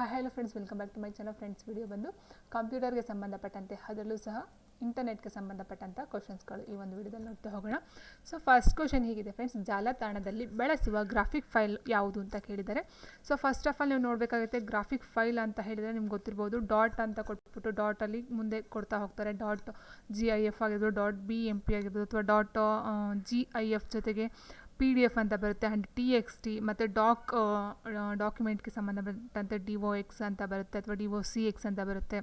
Hi hello friends welcome back to my channel friends video ಬಂದು ಕಂಪ್ಯೂಟರ್ಗೆ ಸಂಬಂಧಪಟ್ಟಂತೆ, ಅದರಲ್ಲೂ ಸಹ ಇಂಟರ್ನೆಟ್ಗೆ ಸಂಬಂಧಪಟ್ಟಂಥ ಕ್ವಶನ್ಸ್ಗಳು ಈ ಒಂದು ವಿಡಿಯೋದಲ್ಲಿ ನೋಡ್ತಾ ಹೋಗೋಣ. ಸೊ ಫಸ್ಟ್ ಕ್ವಶನ್ ಹೀಗಿದೆ ಫ್ರೆಂಡ್ಸ್ ಜಾಲತಾಣದಲ್ಲಿ ಬಳಸುವ ಗ್ರಾಫಿಕ್ ಫೈಲ್ ಯಾವುದು ಅಂತ ಕೇಳಿದ್ದಾರೆ ಸೊ ಫಸ್ಟ್ ಆಫ್ ಆಲ್ ನೀವು ನೋಡಬೇಕಾಗುತ್ತೆ ಗ್ರಾಫಿಕ್ ಫೈಲ್ ಅಂತ ಹೇಳಿದರೆ ನಿಮ್ಗೆ ಗೊತ್ತಿರ್ಬೋದು ಡಾಟ್ ಅಂತ ಕೊಟ್ಬಿಟ್ಟು ಡಾಟಲ್ಲಿ ಮುಂದೆ ಕೊಡ್ತಾ ಹೋಗ್ತಾರೆ. ಡಾಟ್ ಜಿ ಐ ಎಫ್ ಆಗಿರ್ಬೋದು ಡಾಟ್ ಬಿ ಎಂ ಪಿ ಆಗಿರ್ಬೋದು, ಅಥವಾ ಡಾಟ್ ಜಿ ಐ ಎಫ್ ಜೊತೆಗೆ ಪಿ ಡಿ ಎಫ್ ಅಂತ ಬರುತ್ತೆ ಆ್ಯಂಡ್ ಟಿ ಎಕ್ಸ್ ಟಿ ಮತ್ತು ಡಾಕ್ ಡಾಕ್ಯುಮೆಂಟ್ಗೆ ಸಂಬಂಧಪಟ್ಟಂತೆ ಡಿ ಒ ಎಕ್ಸ್ ಅಂತ ಬರುತ್ತೆ ಅಥವಾ ಡಿ ಒ ಸಿ ಎಕ್ಸ್ ಅಂತ ಬರುತ್ತೆ.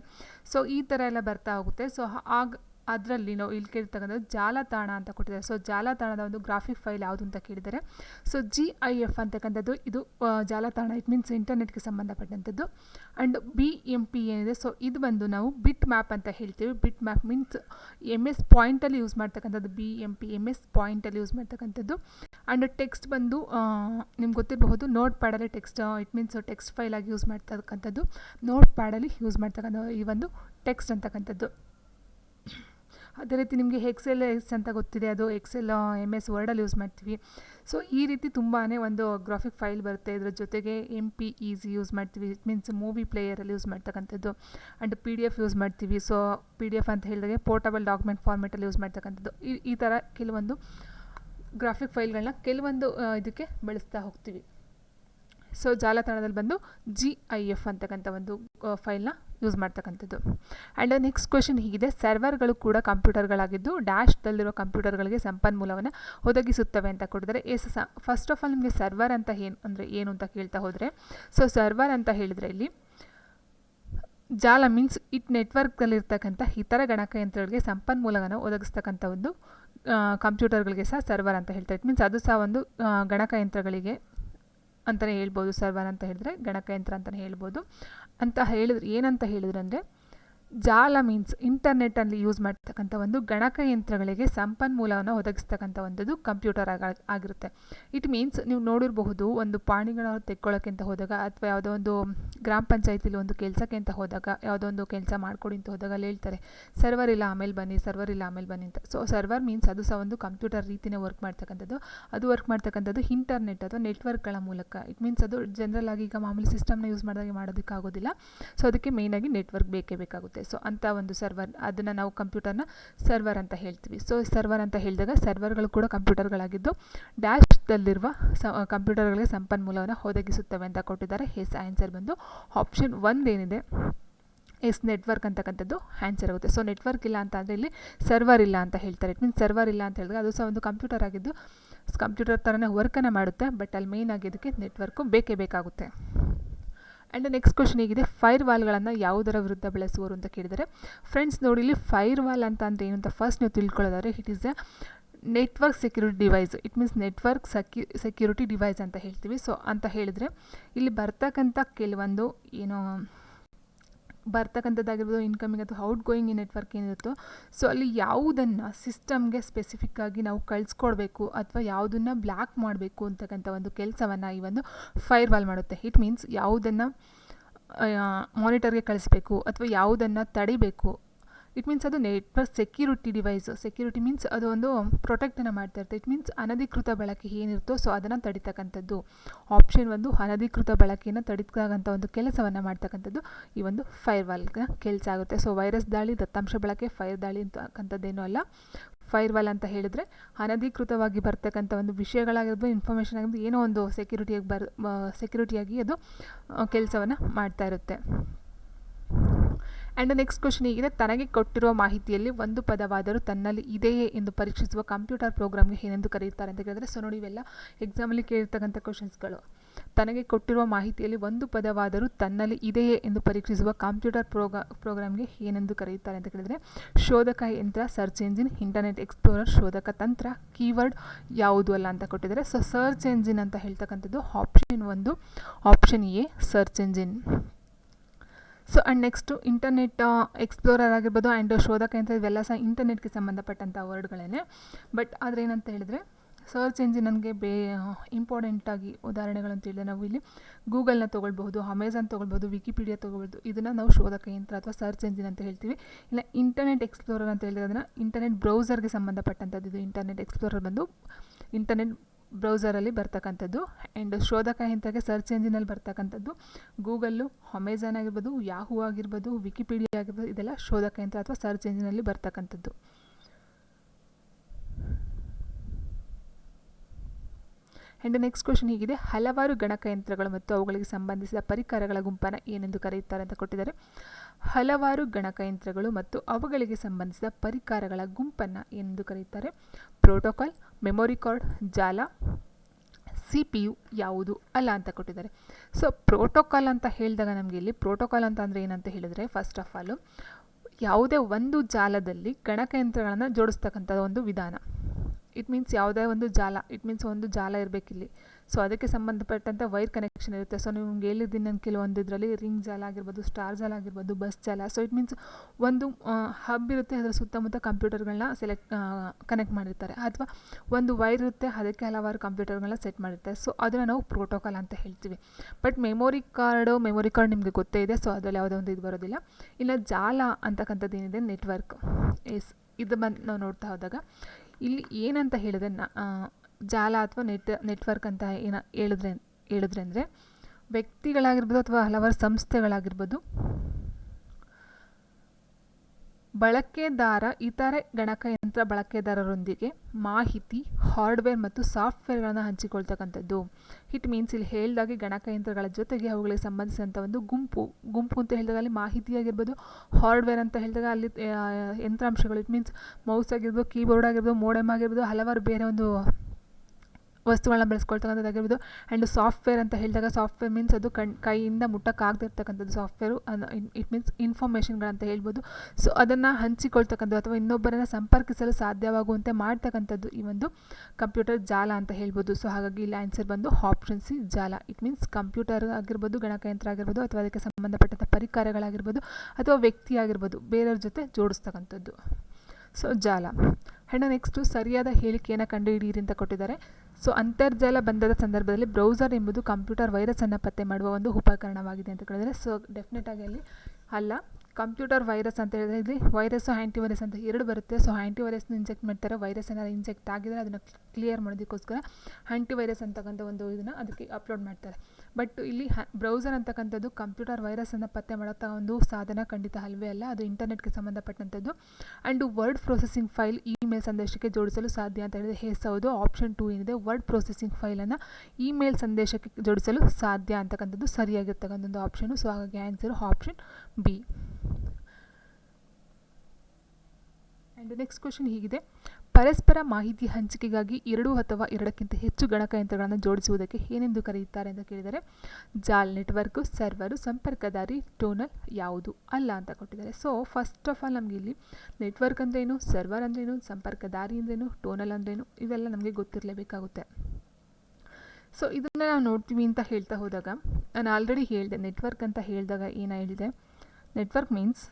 ಸೊ ಈ ಥರ ಎಲ್ಲ ಬರ್ತಾ ಹೋಗುತ್ತೆ. ಸೊ ಆಗ ಅದರಲ್ಲಿ ನಾವು ಇಲ್ಲಿ ಕೇಳ್ತಕ್ಕಂಥದ್ದು ಜಾಲತಾಣ ಅಂತ ಕೊಟ್ಟಿದ್ದಾರೆ. ಸೊ ಜಾಲತಾಣದ ಒಂದು ಗ್ರಾಫಿಕ್ ಫೈಲ್ ಯಾವುದು ಅಂತ ಕೇಳಿದ್ದಾರೆ ಸೊ ಜಿ ಐ ಎಫ್ ಅಂತಕ್ಕಂಥದ್ದು, ಇದು ಜಾಲತಾಣ. ಇಟ್ ಮೀನ್ಸ್ ಇಂಟರ್ನೆಟ್ಗೆ ಸಂಬಂಧಪಟ್ಟಂಥದ್ದು. ಆ್ಯಂಡ್ ಬಿ ಎಂ ಪಿ ಏನಿದೆ ಸೊ ಇದು ಬಂದು ನಾವು ಬಿಟ್ ಮ್ಯಾಪ್ ಅಂತ ಹೇಳ್ತೀವಿ. Bit map means M S ಪಾಯಿಂಟಲ್ಲಿ use ಮಾಡ್ತಕ್ಕಂಥದ್ದು B M P M S ಪಾಯಿಂಟಲ್ಲಿ use ಮಾಡ್ತಕ್ಕಂಥದ್ದು. ಆ್ಯಂಡ್ ಟೆಕ್ಸ್ಟ್ ಬಂದು ನಿಮ್ಗೆ ಗೊತ್ತಿರಬಹುದು ನೋಟ್ ಪ್ಯಾಡಲ್ಲಿ ಟೆಕ್ಸ್ಟ್ ಇಟ್ ಮೀನ್ಸ್ ಟೆಕ್ಸ್ಟ್ ಫೈಲಾಗಿ ಯೂಸ್ ಮಾಡ್ತಕ್ಕಂಥದ್ದು. ನೋಟ್ ಪ್ಯಾಡಲ್ಲಿ ಯೂಸ್ ಮಾಡ್ತಕ್ಕಂಥ ಈ ಒಂದು ಟೆಕ್ಸ್ಟ್ ಅಂತಕ್ಕಂಥದ್ದು. ಅದೇ ರೀತಿ ನಿಮಗೆ ಎಕ್ಸೆಲ್ ಎಸ್ ಅಂತ ಗೊತ್ತಿದೆ, ಅದು ಎಕ್ಸೆಲ್ ಎಂ ಎಸ್ ವರ್ಡಲ್ಲಿ ಯೂಸ್ ಮಾಡ್ತೀವಿ. ಸೊ ಈ ರೀತಿ ತುಂಬಾ ಒಂದು ಗ್ರಾಫಿಕ್ ಫೈಲ್ ಬರುತ್ತೆ. ಇದ್ರ ಜೊತೆಗೆ ಎಂ ಪಿ ಈಸಿ ಯೂಸ್ ಮಾಡ್ತೀವಿ ಇಟ್ ಮೀನ್ಸ್ ಮೂವಿ ಪ್ಲೇಯರಲ್ಲಿ ಯೂಸ್ ಮಾಡ್ತಕ್ಕಂಥದ್ದು and P D F use ಮಾಡ್ತೀವಿ. ಸೊ ಪಿ ಡಿ ಎಫ್ ಅಂತ ಹೇಳಿದಾಗ ಪೋರ್ಟಬಲ್ ಡಾಕ್ಯುಮೆಂಟ್ ಫಾರ್ಮೆಟಲ್ಲಿ ಯೂಸ್ ಮಾಡ್ತಕ್ಕಂಥದ್ದು. ಈ ಈ ಥರ ಕೆಲವೊಂದು ಗ್ರಾಫಿಕ್ ಫೈಲ್ಗಳನ್ನ ಕೆಲವೊಂದು ಇದಕ್ಕೆ ಬಳಸ್ತಾ ಹೋಗ್ತೀವಿ. ಸೊ ಜಾಲತಾಣದಲ್ಲಿ ಬಂದು ಜಿ ಐ ಎಫ್ ಅಂತಕ್ಕಂಥ ಒಂದು ಫೈಲ್ನ ಯೂಸ್ ಮಾಡ್ತಕ್ಕಂಥದ್ದು. ಆ್ಯಂಡ್ ನೆಕ್ಸ್ಟ್ ಕ್ವೆಶನ್ ಹೀಗಿದೆ. ಸರ್ವರ್ಗಳು ಕೂಡ ಕಂಪ್ಯೂಟರ್ಗಳಾಗಿದ್ದು ಡ್ಯಾಶ್ದಲ್ಲಿರೋ ಕಂಪ್ಯೂಟರ್ಗಳಿಗೆ ಸಂಪನ್ಮೂಲವನ್ನು ಒದಗಿಸುತ್ತವೆ ಅಂತ ಕೊಟ್ಟಿದ್ದಾರೆ. ಎಸ್ ಫಸ್ಟ್ ಆಫ್ ಆಲ್ ನಿಮಗೆ ಸರ್ವರ್ ಅಂತ ಏನು, ಅಂದರೆ ಏನು ಅಂತ ಕೇಳ್ತಾ ಹೋದರೆ ಸೊ ಸರ್ವರ್ ಅಂತ ಹೇಳಿದರೆ ಇಲ್ಲಿ, ಜಾಲ ಮೀನ್ಸ್ ಇಟ್ ನೆಟ್ವರ್ಕ್ನಲ್ಲಿರ್ತಕ್ಕಂಥ ಇತರ ಗಣಕಯಂತ್ರಗಳಿಗೆ ಸಂಪನ್ಮೂಲವನ್ನು ಒದಗಿಸ್ತಕ್ಕಂಥ ಒಂದು ಕಂಪ್ಯೂಟರ್ಗಳಿಗೆ ಸಹ ಸರ್ವರ್ ಅಂತ ಹೇಳ್ತಾರೆ. ಇಟ್ ಮೀನ್ಸ್ ಅದು ಸಹ ಒಂದು ಗಣಕಯಂತ್ರಗಳಿಗೆ ಅಂತಲೇ ಹೇಳ್ಬೋದು. ಸರ್ವರ್ ಅಂತ ಹೇಳಿದ್ರೆ ಗಣಕಯಂತ್ರ ಅಂತಲೇ ಹೇಳ್ಬೋದು. ಅಂತ ಹೇಳಿದ್ರು. ಏನಂತ ಹೇಳಿದ್ರು ಅಂದರೆ ಜಾಲ ಮೀನ್ಸ್ ಇಂಟರ್ನೆಟ್ಟಲ್ಲಿ ಯೂಸ್ ಮಾಡ್ತಕ್ಕಂಥ ಒಂದು ಗಣಕಯಂತ್ರಗಳಿಗೆ ಸಂಪನ್ಮೂಲವನ್ನು ಒದಗಿಸ್ತಕ್ಕಂಥ ಒಂದದು ಕಂಪ್ಯೂಟರ್ ಆಗ, ಆಗಿರುತ್ತೆ. ಇಟ್ ಮೀನ್ಸ್ ನೀವು ನೋಡಿರಬಹುದು ಒಂದು ಪಾಣಿಗಳನ್ನು ತೆಕ್ಕೊಳ್ಳೋಕ್ಕೆ ಅಂತ ಹೋದಾಗ ಅಥವಾ ಯಾವುದೋ ಒಂದು ಗ್ರಾಮ ಪಂಚಾಯತಿಲಿ ಒಂದು ಕೆಲಸಕ್ಕೆ ಅಂತ ಹೋದಾಗ, ಯಾವುದೋ ಒಂದು ಕೆಲಸ ಮಾಡಿಕೊಡಿ ಅಂತ ಹೋದಾಗ ಅಲ್ಲಿ ಹೇಳ್ತಾರೆ ಸರ್ವರ್ ಇಲ್ಲ, ಆಮೇಲೆ ಬನ್ನಿ ಸರ್ವರ್ ಇಲ್ಲ, ಆಮೇಲೆ ಬನ್ನಿ ಅಂತ. ಸೊ ಸರ್ವರ್ ಮೀನ್ಸ್ ಅದು ಸಹ ಒಂದು ಕಂಪ್ಯೂಟರ್ ರೀತಿಯೇ ವರ್ಕ್ ಮಾಡ್ತಕ್ಕಂಥದ್ದು. ಅದು ವರ್ಕ್ ಮಾಡ್ತಕ್ಕಂಥದ್ದು ಇಂಟರ್ನೆಟ್ ಅಥವಾ ನೆಟ್ವರ್ಕ್ಗಳ ಮೂಲಕ. ಇಟ್ ಮೀನ್ಸ್ ಅದು ಜನರಲ್ ಆಗಿ ಈಗ ಮಾಮೂಲಿ ಸಿಸ್ಟಮ್ನ ಯೂಸ್ ಮಾಡಿದಾಗ ಮಾಡೋದಕ್ಕಾಗೋದಿಲ್ಲ. ಸೊ ಅದಕ್ಕೆ ಮೇಯ್ನಾಗಿ ನೆಟ್ವರ್ಕ್ ಬೇಕೇ ಬೇಕಾಗುತ್ತೆ. ಸೊ ಅಂಥ ಒಂದು ಸರ್ವರ್ ಅದನ್ನು ನಾವು ಕಂಪ್ಯೂಟರ್ನ ಸರ್ವರ್ ಅಂತ ಹೇಳ್ತೀವಿ. ಸೊ ಸರ್ವರ್ ಅಂತ ಹೇಳಿದಾಗ ಸರ್ವರ್ಗಳು ಕೂಡ ಕಂಪ್ಯೂಟರ್ಗಳಾಗಿದ್ದು ಡ್ಯಾಶ್ದಲ್ಲಿರುವ ಸ ಕಂಪ್ಯೂಟರ್ಗಳಿಗೆ ಸಂಪನ್ಮೂಲವನ್ನು ಒದಗಿಸುತ್ತವೆ ಅಂತ ಕೊಟ್ಟಿದ್ದಾರೆ. ಎಸ್ ಆನ್ಸರ್ ಬಂದು ಆಪ್ಷನ್ ಒಂದೇನಿದೆ ಎಸ್ ನೆಟ್ವರ್ಕ್ ಅಂತಕ್ಕಂಥದ್ದು ಆನ್ಸರ್ ಆಗುತ್ತೆ. ಸೊ ನೆಟ್ವರ್ಕ್ ಇಲ್ಲ ಅಂತ ಅಂದರೆ ಇಲ್ಲಿ ಸರ್ವರ್ ಇಲ್ಲ ಅಂತ ಹೇಳ್ತಾರೆ. ಇಟ್ ಮೀನ್ಸ್ ಸರ್ವರ್ ಇಲ್ಲ ಅಂತ ಹೇಳಿದ್ರೆ ಅದು ಸಹ ಒಂದು ಕಂಪ್ಯೂಟರ್ ಆಗಿದ್ದು ಕಂಪ್ಯೂಟರ್ ಥರನೇ ವರ್ಕನ್ನು ಮಾಡುತ್ತೆ ಬಟ್ ಅಲ್ಲಿ ಮೇಯ್ನ್ ಆಗಿ ಇದಕ್ಕೆ ನೆಟ್ವರ್ಕು ಬೇಕೇ ಬೇಕಾಗುತ್ತೆ. ಆ್ಯಂಡ್ ನೆಕ್ಸ್ಟ್ ಕ್ವಶನ್ ಹೇಗಿದೆ ಫೈರ್ ವಾಲ್ಗಳನ್ನು ಯಾವುದರ ವಿರುದ್ಧ ಬಳಸುವರು ಅಂತ ಕೇಳಿದರೆ ಫ್ರೆಂಡ್ಸ್ ನೋಡಿ ಇಲ್ಲಿ ಫೈರ್ ವಾಲ್ ಅಂತ ಅಂದರೆ ಏನು ಅಂತ ಫಸ್ಟ್ ನೀವು ತಿಳ್ಕೊಳ್ಳೋದಾದ್ರೆ it is a network security device it means network security security device ಅಂತ ಹೇಳ್ತೀವಿ. ಸೊ ಅಂತ ಹೇಳಿದರೆ, ಇಲ್ಲಿ ಬರ್ತಕ್ಕಂಥ ಕೆಲವೊಂದು ಏನು ಬರ್ತಕ್ಕಂಥದ್ದಾಗಿರ್ಬೋದು ಇನ್ಕಮಿಂಗ್ ಅಥವಾ ಔಟ್ ಗೋಯಿಂಗ್ ನೆಟ್ವರ್ಕ್ ಏನಿರುತ್ತೋ ಸೊ ಅಲ್ಲಿ ಯಾವುದನ್ನು ಸಿಸ್ಟಮ್ಗೆ ಸ್ಪೆಸಿಫಿಕ್ ಆಗಿ ನಾವು ಕಳಿಸ್ಕೊಡ್ಬೇಕು ಅಥವಾ ಯಾವುದನ್ನು ಬ್ಲ್ಯಾಕ್ ಮಾಡಬೇಕು ಅಂತಕ್ಕಂಥ ಒಂದು ಕೆಲಸವನ್ನು ಈ ಒಂದು ಫೈರ್ ವಾಲ್ ಮಾಡುತ್ತೆ. ಇಟ್ ಮೀನ್ಸ್ ಯಾವುದನ್ನು ಮಾನಿಟರ್ಗೆ ಕಳಿಸ್ಬೇಕು ಅಥವಾ ಯಾವುದನ್ನು ತಡಿಬೇಕು ಇಟ್ ಮೀನ್ಸ್ ಅದು network security device security means ಅದು ಒಂದು ಪ್ರೊಟೆಕ್ಟನ್ನು ಮಾಡ್ತಾ ಇರ್ತದೆ ಇಟ್ ಮೀನ್ಸ್ ಅನಧಿಕೃತ ಬಳಕೆ ಏನಿರುತ್ತೋ ಸೊ ಅದನ್ನು ತಡಿತಕ್ಕಂಥದ್ದು. ಆಪ್ಷನ್ ಒಂದು ಅನಧಿಕೃತ ಬಳಕೆಯನ್ನು ತಡಿತಕ್ಕಂಥ ಒಂದು ಕೆಲಸವನ್ನು ಮಾಡ್ತಕ್ಕಂಥದ್ದು. ಈ ಒಂದು ಫೈರ್ ವಾಲ್ನ ಕೆಲಸ ಆಗುತ್ತೆ. ಸೊ ವೈರಸ್ ದಾಳಿ, ದತ್ತಾಂಶ ಬಳಕೆ ಫೈರ್ ದಾಳಿ ಅಂತಕ್ಕಂಥದ್ದೇನೂ ಅಲ್ಲ. ಫೈರ್ ವಾಲ್ ಅಂತ ಹೇಳಿದರೆ ಅನಧಿಕೃತವಾಗಿ ಬರ್ತಕ್ಕಂಥ ಒಂದು ವಿಷಯಗಳಾಗಿರ್ಬೋದು ಇನ್ಫಾರ್ಮೇಷನ್ ಆಗಿರ್ಬೋದು, ಏನೋ ಒಂದು ಸೆಕ್ಯೂರಿಟಿಯಾಗಿ ಬರ್ ಸೆಕ್ಯೂರಿಟಿಯಾಗಿ ಅದು ಕೆಲಸವನ್ನು ಮಾಡ್ತಾ ಇರುತ್ತೆ. ಆ್ಯಂಡ್ ನೆಕ್ಸ್ಟ್ ಕ್ವಶನ್ ಹೀಗಿದೆ, ತನಗೆ ಕೊಟ್ಟಿರುವ ಮಾಹಿತಿಯಲ್ಲಿ ಒಂದು ಪದವಾದರೂ ತನ್ನಲ್ಲಿ ಇದೆಯೇ ಎಂದು ಪರೀಕ್ಷಿಸುವ ಕಂಪ್ಯೂಟರ್ ಪ್ರೋಗ್ರಾಮ್ಗೆ ಏನೆಂದು ಕರೆಯುತ್ತಾರೆ ಅಂತ ಕೇಳಿದ್ರೆ, ಸೊ ನೋಡಿ ಇವೆಲ್ಲ ಎಕ್ಸಾಮಲ್ಲಿ ಕೇಳಿರ್ತಕ್ಕಂಥ ಕ್ವಶನ್ಸ್ಗಳು ತನಗೆ ಕೊಟ್ಟಿರುವ ಮಾಹಿತಿಯಲ್ಲಿ ಒಂದು ಪದವಾದರೂ ತನ್ನಲ್ಲಿ ಇದೆಯೇ ಎಂದು ಪರೀಕ್ಷಿಸುವ ಕಂಪ್ಯೂಟರ್ ಪ್ರೋಗ್ರಾ ಪ್ರೋಗ್ರಾಮ್ಗೆ ಏನೆಂದು ಕರೆಯುತ್ತಾರೆ ಅಂತ ಕೇಳಿದರೆ, ಶೋಧಕ ಯಂತ್ರ, ಸರ್ಚ್ ಎಂಜಿನ್ ಇಂಟರ್ನೆಟ್ ಎಕ್ಸ್ಪ್ಲೋರರ್ ಶೋಧಕ ತಂತ್ರ ಕೀವರ್ಡ್ ಯಾವುದು ಅಲ್ಲ ಅಂತ ಕೊಟ್ಟಿದ್ದಾರೆ. ಸೊ ಸರ್ಚ್ ಎಂಜಿನ್ ಅಂತ ಹೇಳ್ತಕ್ಕಂಥದ್ದು ಆಪ್ಷನ್ ಒಂದು. Option A search engine so and next Internet Explorer ಆಗಿರ್ಬೋದು ಆ್ಯಂಡ್ ಶೋಧಕ ಅಂತ ಇವೆಲ್ಲ ಸಹ ಇಂಟರ್ನೆಟ್ಗೆ ಸಂಬಂಧಪಟ್ಟಂಥ ವರ್ಡ್ಗಳೇ ಬಟ್ ಆದರೆ ಏನಂತ ಹೇಳಿದ್ರೆ ಸರ್ಚ್ ಎಂಜಿನ್ ನನಗೆ ಬೇ ಇಂಪಾರ್ಟೆಂಟಾಗಿ ಉದಾಹರಣೆಗಳು ಅಂತ ಹೇಳಿದ್ರೆ ನಾವು ಇಲ್ಲಿ ಗೂಗಲ್ನ ತೊಗೊಳ್ಬಹುದು ಅಮೆಝಾನ್ ತೊಗೊಳ್ಬೋದು ವಿಕಿಪೀಡಿಯಾ ತೊಗೊಳ್ಬೋದು ಇದನ್ನು ನಾವು ಶೋಧಕ ಯಂತ್ರ ಅಥವಾ ಸರ್ಚ್ ಎಂಜಿನ್ ಅಂತ ಹೇಳ್ತೀವಿ. ಇಲ್ಲ ಇಂಟರ್ನೆಟ್ ಎಕ್ಸ್ಪ್ಲೋರರ್ ಅಂತ ಹೇಳಿದ್ರೆ ಅದನ್ನು ಇಂಟರ್ನೆಟ್ ಬ್ರೌಸರ್ಗೆ ಸಂಬಂಧಪಟ್ಟಂಥದ್ದು ಇದು ಇಂಟರ್ನೆಟ್ ಎಕ್ಸ್ಪ್ಲೋರರ್ ಬಂದು ಇಂಟರ್ನೆಟ್ ಬ್ರೌಸರಲ್ಲಿ ಬರ್ತಕ್ಕಂಥದ್ದು ಆ್ಯಂಡ್ ಶೋಧಕ ಯಂತ್ರಕ್ಕೆ ಸರ್ಚ್ ಎಂಜಿನಲ್ಲಿ ಬರ್ತಕ್ಕಂಥದ್ದು. ಗೂಗಲ್ಲು ಅಮೆಝಾನ್ ಆಗಿರ್ಬೋದು ಯಾಹೂ ಆಗಿರ್ಬೋದು ವಿಕಿಪೀಡಿಯಾ ಆಗಿರ್ಬೋದು, ಇದೆಲ್ಲ ಶೋಧಕ ಯಂತ್ರ ಅಥವಾ ಸರ್ಚ್ ಎಂಜಿನಲ್ಲಿ ಬರ್ತಕ್ಕಂಥದ್ದು. ಆ್ಯಂಡ್ ನೆಕ್ಸ್ಟ್ ಕ್ವಶನ್ ಹೀಗಿದೆ. ಹಲವಾರು ಗಣಕಯಂತ್ರಗಳು ಮತ್ತು ಅವುಗಳಿಗೆ ಸಂಬಂಧಿಸಿದ ಪರಿಕರಗಳ ಗುಂಪನ್ನು ಏನೆಂದು ಕರೆಯುತ್ತಾರೆ ಅಂತ ಕೊಟ್ಟಿದ್ದಾರೆ. ಹಲವಾರು ಗಣಕಯಂತ್ರಗಳು ಮತ್ತು ಅವುಗಳಿಗೆ ಸಂಬಂಧಿಸಿದ ಪರಿಕರಗಳ ಗುಂಪನ್ನು ಎಂದು ಕರೆಯುತ್ತಾರೆ. ಪ್ರೋಟೋಕಾಲ್, ಮೆಮೊರಿ ಕಾರ್ಡ್, ಜಾಲ, ಸಿ ಪಿ ಯು ಯಾವುದು ಅಲ್ಲ ಅಂತ ಕೊಟ್ಟಿದ್ದಾರೆ. ಸೊ, ಪ್ರೋಟೋಕಾಲ್ ಅಂತ ಹೇಳಿದಾಗ ನಮಗೆ ಇಲ್ಲಿ ಪ್ರೋಟೋಕಾಲ್ ಅಂತ ಅಂದರೆ ಏನಂತ ಹೇಳಿದರೆ ಫಸ್ಟ್ ಆಫ್ ಆಲು ಯಾವುದೇ ಒಂದು ಜಾಲದಲ್ಲಿ ಗಣಕಯಂತ್ರಗಳನ್ನು ಜೋಡಿಸ್ತಕ್ಕಂಥ ಒಂದು ವಿಧಾನ. ಇಟ್ ಮೀನ್ಸ್ ಯಾವುದೇ ಒಂದು ಜಾಲ ಇಟ್ ಮೀನ್ಸ್ ಒಂದು ಜಾಲ ಇರಬೇಕಿಲ್ಲಿ. ಸೊ ಅದಕ್ಕೆ ಸಂಬಂಧಪಟ್ಟಂಥ ವೈರ್ ಕನೆಕ್ಷನ್ ಇರುತ್ತೆ. ಸೊ ನಿಮ್ಗೆ ಹೇಳಿದ್ದೀನಿ ನಾನು ಕೆಲವೊಂದು ಇದರಲ್ಲಿ ರಿಂಗ್ ಜಾಲ ಆಗಿರ್ಬೋದು ಸ್ಟಾರ್ ಜಾಲ ಆಗಿರ್ಬೋದು ಬಸ್ ಜಾಲ. ಸೊ ಇಟ್ ಮೀನ್ಸ್ ಒಂದು ಹಬ್ ಇರುತ್ತೆ ಅದರ ಸುತ್ತಮುತ್ತ ಕಂಪ್ಯೂಟರ್ಗಳನ್ನ ಸೆಲೆಕ್ಟ್ ಕನೆಕ್ಟ್ ಮಾಡಿರ್ತಾರೆ. ಅಥವಾ ಒಂದು ವೈರ್ ಇರುತ್ತೆ, ಅದಕ್ಕೆ ಹಲವಾರು ಕಂಪ್ಯೂಟರ್ಗಳನ್ನ ಸೆಟ್ ಮಾಡಿರ್ತಾರೆ. ಸೊ ಅದನ್ನು ನಾವು ಪ್ರೋಟೋಕಾಲ್ ಅಂತ ಹೇಳ್ತೀವಿ. But memory card memory card ನಿಮಗೆ ಗೊತ್ತೇ ಇದೆ. ಸೊ ಅದರಲ್ಲಿ ಯಾವುದೋ ಒಂದು ಇದು ಬರೋದಿಲ್ಲ. ಇಲ್ಲ ಜಾಲ ಅಂತಕ್ಕಂಥದ್ದು ಏನಿದೆ ನೆಟ್ವರ್ಕ್ ಎಸ್ ಇದು ಬಂದು ನಾವು ನೋಡ್ತಾ ಹೋದಾಗ, ಇಲ್ಲಿ ಏನಂತ ಹೇಳಿದ್ರೆ ಜಾಲ ಅಥವಾ ನೆಟ್, ನೆಟ್ವರ್ಕ್ ಅಂತ ಏನ, ಹೇಳಿದ್ರೆ ಹೇಳಿದ್ರೆ ಅಂದರೆ, ವ್ಯಕ್ತಿಗಳಾಗಿರ್ಬೋದು ಅಥವಾ ಹಲವಾರು ಸಂಸ್ಥೆಗಳಾಗಿರ್ಬೋದು, ಬಳಕೆದಾರ, ಇತರೆ ಗಣಕಯಂತ್ರ ಬಳಕೆದಾರರೊಂದಿಗೆ ಮಾಹಿತಿ, ಹಾರ್ಡ್ವೇರ್ ಮತ್ತು ಸಾಫ್ಟ್ವೇರ್ಗಳನ್ನು ಹಂಚಿಕೊಳ್ತಕ್ಕಂಥದ್ದು. ಇಟ್ ಮೀನ್ಸ್ ಇಲ್ಲಿ ಹೇಳಿದಾಗೆ ಗಣಕಯಂತ್ರಗಳ ಜೊತೆಗೆ ಅವುಗಳಿಗೆ ಸಂಬಂಧಿಸಿದಂಥ ಒಂದು ಗುಂಪು ಗುಂಪು ಅಂತ ಹೇಳಿದಾಗ ಅಲ್ಲಿ ಮಾಹಿತಿ ಆಗಿರ್ಬೋದು, ಹಾರ್ಡ್ವೇರ್ ಅಂತ ಹೇಳಿದಾಗ ಅಲ್ಲಿ ಯಂತ್ರಾಂಶಗಳು. ಇಟ್ ಮೀನ್ಸ್ ಮೌಸ್ ಆಗಿರ್ಬೋದು ಕೀಬೋರ್ಡ್ ಆಗಿರ್ಬೋದು ಮೋಡೆಮ್ ಆಗಿರ್ಬೋದು, ಹಲವಾರು ಬೇರೆ ಒಂದು ವಸ್ತುಗಳನ್ನ ಬೆಳೆಸ್ಕೊಳ್ತಕ್ಕಂಥದ್ದಾಗಿರ್ಬೋದು ಆ್ಯಂಡ್ ಸಾಫ್ಟ್ವೇರ್ ಅಂತ ಹೇಳಿದಾಗ ಸಾಫ್ಟ್ವೇರ್ ಮೀನ್ಸ್ ಅದು ಕಣ್, ಕೈಯಿಂದ ಮುಟ್ಟಕ್ಕಾಗದಿರ್ತಕ್ಕಂಥದ್ದು ಸಾಫ್ಟ್ವೇರು ಇಟ್ ಮೀನ್ಸ್ ಇನ್ಫಾರ್ಮೇಷನ್ಗಳಂತ ಹೇಳ್ಬೋದು. ಸೊ ಅದನ್ನು ಹಂಚಿಕೊಳ್ತಕ್ಕಂಥದ್ದು ಅಥವಾ ಇನ್ನೊಬ್ಬರನ್ನು ಸಂಪರ್ಕಿಸಲು ಸಾಧ್ಯವಾಗುವಂತೆ ಮಾಡ್ತಕ್ಕಂಥದ್ದು ಈ ಒಂದು ಕಂಪ್ಯೂಟರ್ ಜಾಲ ಅಂತ ಹೇಳ್ಬೋದು. ಸೊ ಹಾಗಾಗಿ ಇಲ್ಲಿ ಆನ್ಸರ್ ಬಂದು ಆಪ್ಷನ್ ಸಿ ಜಾಲ. ಇಟ್ ಮೀನ್ಸ್ ಕಂಪ್ಯೂಟರ್ ಆಗಿರ್ಬೋದು, ಗಣಕಯಂತ್ರ ಆಗಿರ್ಬೋದು, ಅಥವಾ ಅದಕ್ಕೆ ಸಂಬಂಧಪಟ್ಟಂಥ ಪರಿಕರಗಳಾಗಿರ್ಬೋದು, ಅಥವಾ ವ್ಯಕ್ತಿ ಆಗಿರ್ಬೋದು, ಬೇರೆಯವ್ರ ಜೊತೆ ಜೋಡಿಸ್ತಕ್ಕಂಥದ್ದು. ಸೊ ಜಾಲ. ಆ್ಯಂಡ್ ನೆಕ್ಸ್ಟು ಸರಿಯಾದ ಹೇಳಿಕೆಯನ್ನು ಕಂಡುಹಿಡಿಯಿರಿ ಅಂತ ಕೊಟ್ಟಿದ್ದಾರೆ. ಸೊ ಅಂತರ್ಜಾಲ ಬಂಧದ ಸಂದರ್ಭದಲ್ಲಿ ಬ್ರೌಸರ್ ಎಂಬುದು ಕಂಪ್ಯೂಟರ್ ವೈರಸನ್ನು ಪತ್ತೆ ಮಾಡುವ ಒಂದು ಉಪಕರಣವಾಗಿದೆ ಅಂತ ಕೇಳಿದರೆ ಸೊ ಡೆಫಿನೆಟಾಗಿ ಅಲ್ಲಿ ಅಲ್ಲ ಕಂಪ್ಯೂಟರ್ ವೈರಸ್ ಅಂತ ಹೇಳಿದ್ರೆ ಇಲ್ಲಿ ವೈರಸ್ಸು ಆ್ಯಂಟಿವೈರಸ್ ಅಂತ ಎರಡು ಬರುತ್ತೆ. ಸೊ ಆ್ಯಂಟಿವೈರಸ್ನ ಇಂಜೆಕ್ಟ್ ಮಾಡ್ತಾರೆ ವೈರಸ್ ಏನಾದ್ರು ಇಂಜೆಕ್ಟ್ ಆಗಿದ್ರೆ ಅದನ್ನು ಕ್ಲಿಯರ್ ಮಾಡೋದಕ್ಕೋಸ್ಕರ ಆ್ಯಂಟಿವೈರಸ್ ಅಂತಕ್ಕಂಥ ಒಂದು ಇದನ್ನು ಅದಕ್ಕೆ ಅಪ್ಲೋಡ್ ಮಾಡ್ತಾರೆ. ಬಟ್ ಇಲ್ಲಿ ಹ್ಯಾ ಬ್ರೌಸರ್ ಅಂತಕ್ಕಂಥದ್ದು ಕಂಪ್ಯೂಟರ್ ವೈರಸನ್ನು ಪತ್ತೆ ಮಾಡೋಂಥ ಒಂದು ಸಾಧನ ಖಂಡಿತ ಅಲ್ವೇ ಅಲ್ಲ, ಅದು ಇಂಟರ್ನೆಟ್ಗೆ ಸಂಬಂಧಪಟ್ಟಂಥದ್ದು. And word processing file email ಸಂದೇಶಕ್ಕೆ ಜೋಡಿಸಲು ಸಾಧ್ಯ ಅಂತ ಹೇಳಿದ್ರೆ ಹೇಸ್ ಹೌದು ಆಪ್ಷನ್ ಟೂ ಏನಿದೆ ವರ್ಡ್ ಪ್ರೊಸೆಸಿಂಗ್ ಫೈಲನ್ನು ಇಮೇಲ್ ಸಂದೇಶಕ್ಕೆ ಜೋಡಿಸಲು ಸಾಧ್ಯ ಅಂತಕ್ಕಂಥದ್ದು ಸರಿಯಾಗಿರ್ತಕ್ಕಂಥ ಒಂದು ಆಪ್ಷನು ಸೊ ಹಾಗಾಗಿ answer option B and next question ಹೀಗಿದೆ. ಪರಸ್ಪರ ಮಾಹಿತಿ ಹಂಚಿಕೆಗಾಗಿ ಎರಡು ಅಥವಾ ಎರಡಕ್ಕಿಂತ ಹೆಚ್ಚು ಗಣಕಯಂತ್ರಗಳನ್ನು ಜೋಡಿಸುವುದಕ್ಕೆ ಏನೆಂದು ಕರೆಯುತ್ತಾರೆ ಅಂತ ಕೇಳಿದರೆ, ಜಾಲ್ ನೆಟ್ವರ್ಕು, ಸರ್ವರು, ಸಂಪರ್ಕದಾರಿ, ಟೋನಲ್ ಯಾವುದು? ಅಲ್ಲ ಅಂತ ಕೊಟ್ಟಿದ್ದಾರೆ. ಸೊ ಫಸ್ಟ್ ಆಫ್ ಆಲ್ ನಮಗೆ ಇಲ್ಲಿ ನೆಟ್ವರ್ಕ್ ಅಂದ್ರೇನು, ಸರ್ವರ್ ಅಂದ್ರೇನು, ಸಂಪರ್ಕದಾರಿ ಅಂದ್ರೇನು, ಟೋನಲ್ ಅಂದ್ರೇನು, ಇವೆಲ್ಲ ನಮಗೆ ಗೊತ್ತಿರಲೇಬೇಕಾಗುತ್ತೆ. ಸೊ ಇದನ್ನು ನಾವು ನೋಡ್ತೀವಿ ಅಂತ ಹೇಳ್ತಾ ಹೋದಾಗ, ನಾನು ಆಲ್ರೆಡಿ ಹೇಳಿದೆ, ನೆಟ್ವರ್ಕ್ ಅಂತ ಹೇಳಿದಾಗ ಏನು ಹೇಳಿದೆ ನೆಟ್ವರ್ಕ್ ಮೀನ್ಸ್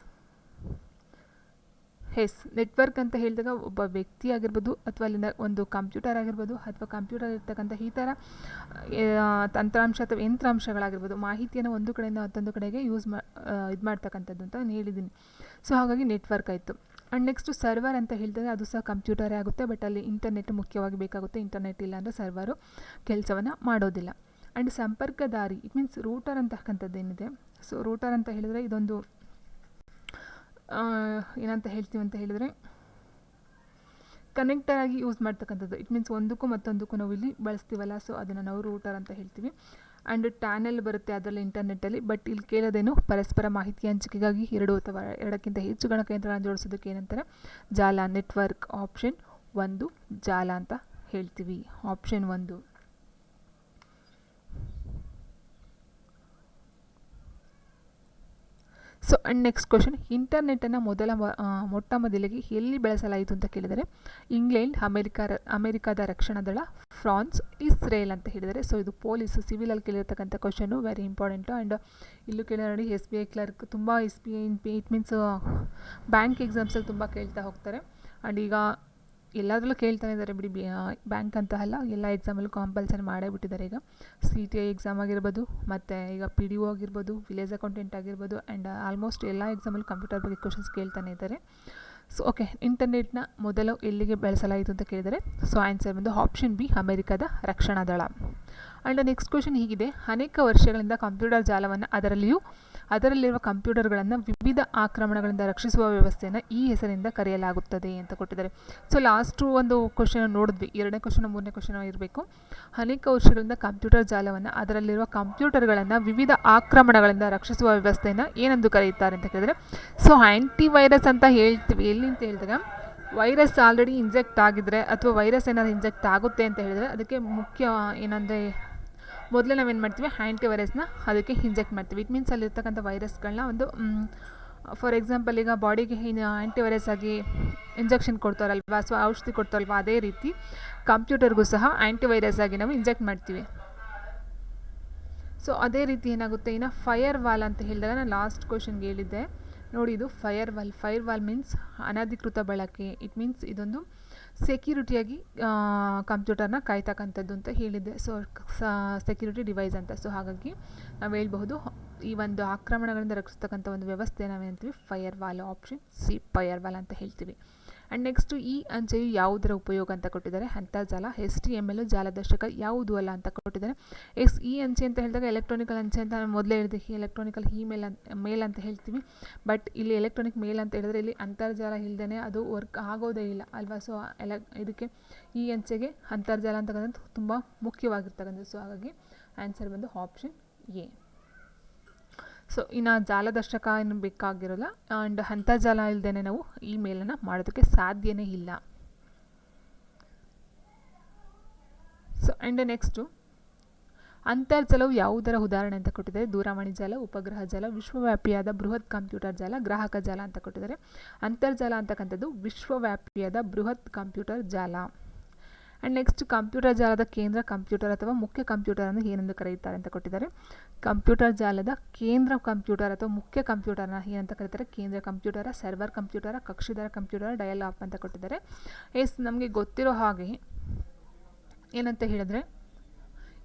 ಎಸ್ ನೆಟ್ವರ್ಕ್ ಅಂತ ಹೇಳಿದಾಗ ಒಬ್ಬ ವ್ಯಕ್ತಿ ಆಗಿರ್ಬೋದು ಅಥವಾ ಅಲ್ಲಿನ ಒಂದು ಕಂಪ್ಯೂಟರ್ ಆಗಿರ್ಬೋದು ಅಥವಾ ಕಂಪ್ಯೂಟರ್ ಇರ್ತಕ್ಕಂಥ ಈ ಥರ ತಂತ್ರಾಂಶ ಅಥವಾ ಯಂತ್ರಾಂಶಗಳಾಗಿರ್ಬೋದು ಮಾಹಿತಿಯನ್ನು ಒಂದು ಕಡೆಯಿಂದ ಮತ್ತೊಂದು ಕಡೆಗೆ ಯೂಸ್ ಮಾ ಇದು ಮಾಡ್ತಕ್ಕಂಥದ್ದು ಅಂತ ನಾನು ಹೇಳಿದ್ದೀನಿ. ಸೊ ಹಾಗಾಗಿ ನೆಟ್ವರ್ಕ್ ಆಯಿತು. ಆ್ಯಂಡ್ ನೆಕ್ಸ್ಟು ಸರ್ವರ್ ಅಂತ ಹೇಳಿದಾಗ ಅದು ಸಹ ಕಂಪ್ಯೂಟರೇ ಆಗುತ್ತೆ ಬಟ್ ಅಲ್ಲಿ ಇಂಟರ್ನೆಟ್ ಮುಖ್ಯವಾಗಿ ಬೇಕಾಗುತ್ತೆ. ಇಂಟರ್ನೆಟ್ ಇಲ್ಲ ಅಂದರೆ ಸರ್ವರು ಕೆಲಸವನ್ನು ಮಾಡೋದಿಲ್ಲ. ಆ್ಯಂಡ್ ಸಂಪರ್ಕದಾರಿ ಇಟ್ ಮೀನ್ಸ್ ರೂಟರ್ ಅಂತಕ್ಕಂಥದ್ದು ಏನಿದೆ? ಸೊ ರೂಟರ್ ಅಂತ ಹೇಳಿದರೆ ಇದೊಂದು ಏನಂತ ಹೇಳ್ತೀವಿ ಅಂತ ಹೇಳಿದರೆ ಕನೆಕ್ಟರ್ ಆಗಿ ಯೂಸ್ ಮಾಡ್ತಕ್ಕಂಥದ್ದು. ಇಟ್ ಮೀನ್ಸ್ ಒಂದಕ್ಕೂ ಮತ್ತೊಂದಕ್ಕೂ ನಾವು ಇಲ್ಲಿ ಬಳಸ್ತೀವಲ್ಲ ಸೊ ಅದನ್ನು ನಾವು ರೂಟರ್ ಅಂತ ಹೇಳ್ತೀವಿ. ಆ್ಯಂಡ್ ಟ್ಯಾನೆಲ್ ಬರುತ್ತೆ ಅದರಲ್ಲಿ ಇಂಟರ್ನೆಟ್ಟಲ್ಲಿ ಬಟ್ ಇಲ್ಲಿ ಕೇಳೋದೇನು ಪರಸ್ಪರ ಮಾಹಿತಿ ಹಂಚಿಕೆಗಾಗಿ ಎರಡು ಅಥವಾ ಎರಡಕ್ಕಿಂತ ಹೆಚ್ಚು ಗಣಕಯಂತ್ರಗಳನ್ನು ಜೋಡಿಸೋದಕ್ಕೆ ಏನಂತಾರೆ? ಜಾಲ ನೆಟ್ವರ್ಕ್ ಆಪ್ಷನ್ ಒಂದು ಜಾಲ ಅಂತ ಹೇಳ್ತೀವಿ. ಆಪ್ಷನ್ ಒಂದು. ಸೊ ಆ್ಯಂಡ್ ನೆಕ್ಸ್ಟ್ ಕ್ವಶನ್ ಇಂಟರ್ನೆಟನ್ನು ಮೊದಲ ಮೊಟ್ಟ ಮೊದಲಿಗೆ ಎಲ್ಲಿ ಬೆಳೆಸಲಾಯಿತು ಅಂತ ಕೇಳಿದರೆ, ಇಂಗ್ಲೆಂಡ್, ಅಮೆರಿಕ, ಅಮೆರಿಕದ ರಕ್ಷಣಾ ದಳ, ಫ್ರಾನ್ಸ್, ಇಸ್ರೇಲ್ ಅಂತ ಹೇಳಿದರೆ. ಸೊ ಇದು ಪೊಲೀಸು ಸಿವಿಲಲ್ಲಿ ಕೇಳಿರ್ತಕ್ಕಂಥ ಕ್ವಶನು ವೆರಿ ಇಂಪಾರ್ಟೆಂಟು ಆ್ಯಂಡ್ ಇಲ್ಲೂ ಕೇಳಿ ನೋಡಿ ಎಸ್ ಬಿ ಐ ಕ್ಲರ್ಕ್ ತುಂಬ S B I it means bank ಎಕ್ಸಾಮ್ಸಲ್ಲಿ ತುಂಬ ಕೇಳ್ತಾ ಹೋಗ್ತಾರೆ. ಆ್ಯಂಡ್ ಈಗ ಎಲ್ಲದರಲ್ಲೂ ಕೇಳ್ತಾನೆ ಇದ್ದಾರೆ ಬಿಡಿ ಬ್ಯಾಂಕ್ ಅಂತ ಅಲ್ಲ, ಎಲ್ಲ ಎಕ್ಸಾಮಲ್ಲೂ ಕಾಂಪಲ್ಸರಿ ಮಾಡೇ ಬಿಟ್ಟಿದ್ದಾರೆ ಈಗ. ಸಿ ಟಿ ಐ ಎಕ್ಸಾಮ್ ಆಗಿರ್ಬೋದು, ಮತ್ತು ಈಗ ಪಿ ಡಿ ಒ ಆಗಿರ್ಬೋದು ವಿಲೇಜ್ ಅಕೌಂಟೆಂಟ್ ಆಗಿರ್ಬೋದು ಆ್ಯಂಡ್ ಆಲ್ಮೋಸ್ಟ್ ಎಲ್ಲ ಎಕ್ಸಾಮಲ್ಲೂ ಕಂಪ್ಯೂಟರ್ ಬಗ್ಗೆ ಕ್ವಶನ್ಸ್ ಕೇಳ್ತಾನೆ ಇದ್ದಾರೆ ಸೊ ಓಕೆ ಇಂಟರ್ನೆಟ್ನ ಮೊದಲು ಎಲ್ಲಿಗೆ ಬೆಳೆಸಲಾಯಿತು ಅಂತ ಕೇಳಿದರೆ ಸೊ ಆನ್ಸರ್ ಬಂದು ಆಪ್ಷನ್ ಬಿ ಅಮೆರಿಕದ ರಕ್ಷಣಾ ದಳ. ಆ್ಯಂಡ್ ನೆಕ್ಸ್ಟ್ ಕ್ವಶನ್ ಹೀಗಿದೆ, ಅನೇಕ ವರ್ಷಗಳಿಂದ ಕಂಪ್ಯೂಟರ್ ಜಾಲವನ್ನು ಅದರಲ್ಲಿಯೂ ಅದರಲ್ಲಿರುವ ಕಂಪ್ಯೂಟರ್ಗಳನ್ನು ವಿವಿಧ ಆಕ್ರಮಣಗಳಿಂದ ರಕ್ಷಿಸುವ ವ್ಯವಸ್ಥೆಯನ್ನು ಈ ಹೆಸರಿನಿಂದ ಕರೆಯಲಾಗುತ್ತದೆ ಅಂತ ಕೊಟ್ಟಿದ್ದಾರೆ. ಸೊ ಲಾಸ್ಟು ಒಂದು ಕ್ವಶನ್ ನೋಡಿದ್ವಿ. ಎರಡನೇ ಕ್ವಶನ್ ಮೂರನೇ ಕ್ವಶನ್ ಇರಬೇಕು. ಅನೇಕ ವರ್ಷಗಳಿಂದ ಕಂಪ್ಯೂಟರ್ ಜಾಲವನ್ನು, ಅದರಲ್ಲಿರುವ ಕಂಪ್ಯೂಟರ್ಗಳನ್ನು ವಿವಿಧ ಆಕ್ರಮಣಗಳಿಂದ ರಕ್ಷಿಸುವ ವ್ಯವಸ್ಥೆಯನ್ನು ಏನೆಂದು ಕರೆಯುತ್ತಾರೆ ಅಂತ ಕೇಳಿದರೆ ಸೊ ಆ್ಯಂಟಿ ವೈರಸ್ ಅಂತ ಹೇಳ್ತೀವಿ. ಎಲ್ಲಿ ಅಂತ ಹೇಳಿದಾಗ ವೈರಸ್ ಆಲ್ರೆಡಿ ಇಂಜೆಕ್ಟ್ ಆಗಿದ್ರೆ ಅಥವಾ ವೈರಸ್ ಏನಾದ್ರು ಇಂಜೆಕ್ಟ್ ಆಗುತ್ತೆ ಅಂತ ಹೇಳಿದರೆ, ಅದಕ್ಕೆ ಮುಖ್ಯ ಏನಂದರೆ ಮೊದಲೇ ನಾವೇನು ಮಾಡ್ತೀವಿ ಆ್ಯಂಟಿ ವೈರಸ್ನ ಅದಕ್ಕೆ ಇಂಜೆಕ್ಟ್ ಮಾಡ್ತೀವಿ. ಇಟ್ ಮೀನ್ಸ್ ಅಲ್ಲಿರ್ತಕ್ಕಂಥ ವೈರಸ್ಗಳನ್ನ ಒಂದು ಫಾರ್ ಎಕ್ಸಾಂಪಲ್ ಈಗ ಬಾಡಿಗೆ ಆ್ಯಂಟಿ ವೈರಸ್ ಆಗಿ ಇಂಜೆಕ್ಷನ್ ಕೊಡ್ತಾರಲ್ವಾ ಸೊ ಔಷಧಿ ಕೊಡ್ತಾರಲ್ವಾ, ಅದೇ ರೀತಿ ಕಂಪ್ಯೂಟರ್ಗೂ ಸಹ ಆ್ಯಂಟಿ ವೈರಸ್ ಆಗಿ ನಾವು ಇಂಜೆಕ್ಟ್ ಮಾಡ್ತೀವಿ. ಸೊ ಅದೇ ರೀತಿ ಏನಾಗುತ್ತೆ, ಇನ್ನು ಫೈರ್ ವಾಲ್ ಅಂತ ಹೇಳಿದಾಗ ನಾನು ಲಾಸ್ಟ್ ಕ್ವಶನ್ಗೆ ಹೇಳಿದ್ದೆ. ನೋಡಿ ಇದು firewall firewall means ಅನಧಿಕೃತ ಬಳಕೆ. ಇಟ್ ಮೀನ್ಸ್ ಇದೊಂದು ಸೆಕ್ಯೂರಿಟಿಯಾಗಿ ಕಂಪ್ಯೂಟರ್ನ ಕಾಯ್ತಕ್ಕಂಥದ್ದು ಅಂತ ಹೇಳಿದೆ ಸೊ ಸೆಕ್ಯೂರಿಟಿ ಡಿವೈಸ್ ಅಂತ. ಸೊ ಹಾಗಾಗಿ ನಾವು ಹೇಳ್ಬಹುದು ಈ ಒಂದು ಆಕ್ರಮಣಗಳಿಂದ ರಕ್ಷಿಸ್ತಕ್ಕಂಥ ಒಂದು ವ್ಯವಸ್ಥೆ ನಾವೇನಂತೀವಿ firewall option C firewall ಅಂತ ಹೇಳ್ತೀವಿ. ಆ್ಯಂಡ್ ನೆಕ್ಸ್ಟು ಈ ಅಂಚೆಯು ಯಾವುದರ ಉಪಯೋಗ ಅಂತ ಕೊಟ್ಟಿದ್ದಾರೆ. ಅಂತರ್ಜಾಲ ಎಸ್ ಟಿ ಎಂ ಎಲ್ ಜಾಲದರ್ಶಕ ಯಾವುದು ಅಲ್ಲ ಅಂತ ಕೊಟ್ಟಿದ್ದಾರೆ. ಎಸ್ ಈ ಅಂಚೆ ಅಂತ ಹೇಳಿದಾಗ ಎಲೆಕ್ಟ್ರಾನಿಕಲ್ ಅಂಚೆ ಅಂತ ನಾನು ಮೊದಲೇ ಹೇಳಿದೆ ಎಲೆಕ್ಟ್ರಾನಿಕಲ್ ಇಮೇಲ್ ಅಂತ ಮೇಲ್ ಅಂತ ಹೇಳ್ತೀವಿ. ಬಟ್ ಇಲ್ಲಿ ಎಲೆಕ್ಟ್ರಾನಿಕ್ ಮೇಲ್ ಅಂತ ಹೇಳಿದ್ರೆ ಇಲ್ಲಿ ಅಂತರ್ಜಾಲ ಇಲ್ಲದೇ ಅದು ವರ್ಕ್ ಆಗೋದೇ ಇಲ್ಲ ಅಲ್ವಾ? ಸೊ ಎಲೆ, ಇದಕ್ಕೆ ಈ ಅಂಚೆಗೆ ಅಂತರ್ಜಾಲ ಅಂತಕ್ಕಂಥದ್ದು ತುಂಬ ಮುಖ್ಯವಾಗಿರ್ತಕ್ಕಂಥದ್ದು. ಸೊ ಹಾಗಾಗಿ ಆನ್ಸರ್ ಬಂದು ಆಪ್ಷನ್ ಎ ಸೊ ಇನ್ನು ಜಾಲದರ್ಶಕ ಏನು ಬೇಕಾಗಿರೋಲ್ಲ ಆ್ಯಂಡ್ ಅಂತರ್ಜಾಲ ಇಲ್ಲದೇ ನಾವು ಈ ಮೇಲನ್ನು ಮಾಡೋದಕ್ಕೆ ಸಾಧ್ಯನೇ ಇಲ್ಲ. ಸೊ ಆ್ಯಂಡ್ ನೆಕ್ಸ್ಟು ಅಂತರ್ಜಾಲವು ಯಾವುದರ ಉದಾಹರಣೆ ಅಂತ ಕೊಟ್ಟಿದ್ದಾರೆ? ದೂರವಾಣಿ ಜಾಲ, ಉಪಗ್ರಹ ಜಾಲ, ವಿಶ್ವವ್ಯಾಪಿಯಾದ ಬೃಹತ್ ಕಂಪ್ಯೂಟರ್ ಜಾಲ, ಗ್ರಾಹಕ ಜಾಲ ಅಂತ ಕೊಟ್ಟಿದ್ದಾರೆ. ಅಂತರ್ಜಾಲ ಅಂತಕ್ಕಂಥದ್ದು ವಿಶ್ವವ್ಯಾಪಿಯಾದ ಬೃಹತ್ ಕಂಪ್ಯೂಟರ್ ಜಾಲ. ಆ್ಯಂಡ್ ನೆಕ್ಸ್ಟ್ ಕಂಪ್ಯೂಟರ್ ಜಾಲದ ಕೇಂದ್ರ ಕಂಪ್ಯೂಟರ್ ಅಥವಾ ಮುಖ್ಯ ಕಂಪ್ಯೂಟರ್ ಅನ್ನು ಏನೆಂದು ಕರೆಯುತ್ತಾರೆ ಅಂತ ಕೊಟ್ಟಿದ್ದಾರೆ. ಕಂಪ್ಯೂಟರ್ ಜಾಲದ ಕೇಂದ್ರ ಕಂಪ್ಯೂಟರ್ ಅಥವಾ ಮುಖ್ಯ ಕಂಪ್ಯೂಟರ್ನ ಏನಂತ ಕರೀತಾರೆ. ಕೇಂದ್ರ ಕಂಪ್ಯೂಟರ ಸರ್ವರ್ ಕಂಪ್ಯೂಟರ ಕಕ್ಷಿದಾರ ಕಂಪ್ಯೂಟರ್ ಡಯಲ್ ಆಪ್ ಅಂತ ಕೊಟ್ಟಿದ್ದಾರೆ. ಎಸ್ ನಮಗೆ ಗೊತ್ತಿರೋ ಹಾಗೆ ಏನಂತ ಹೇಳಿದ್ರೆ,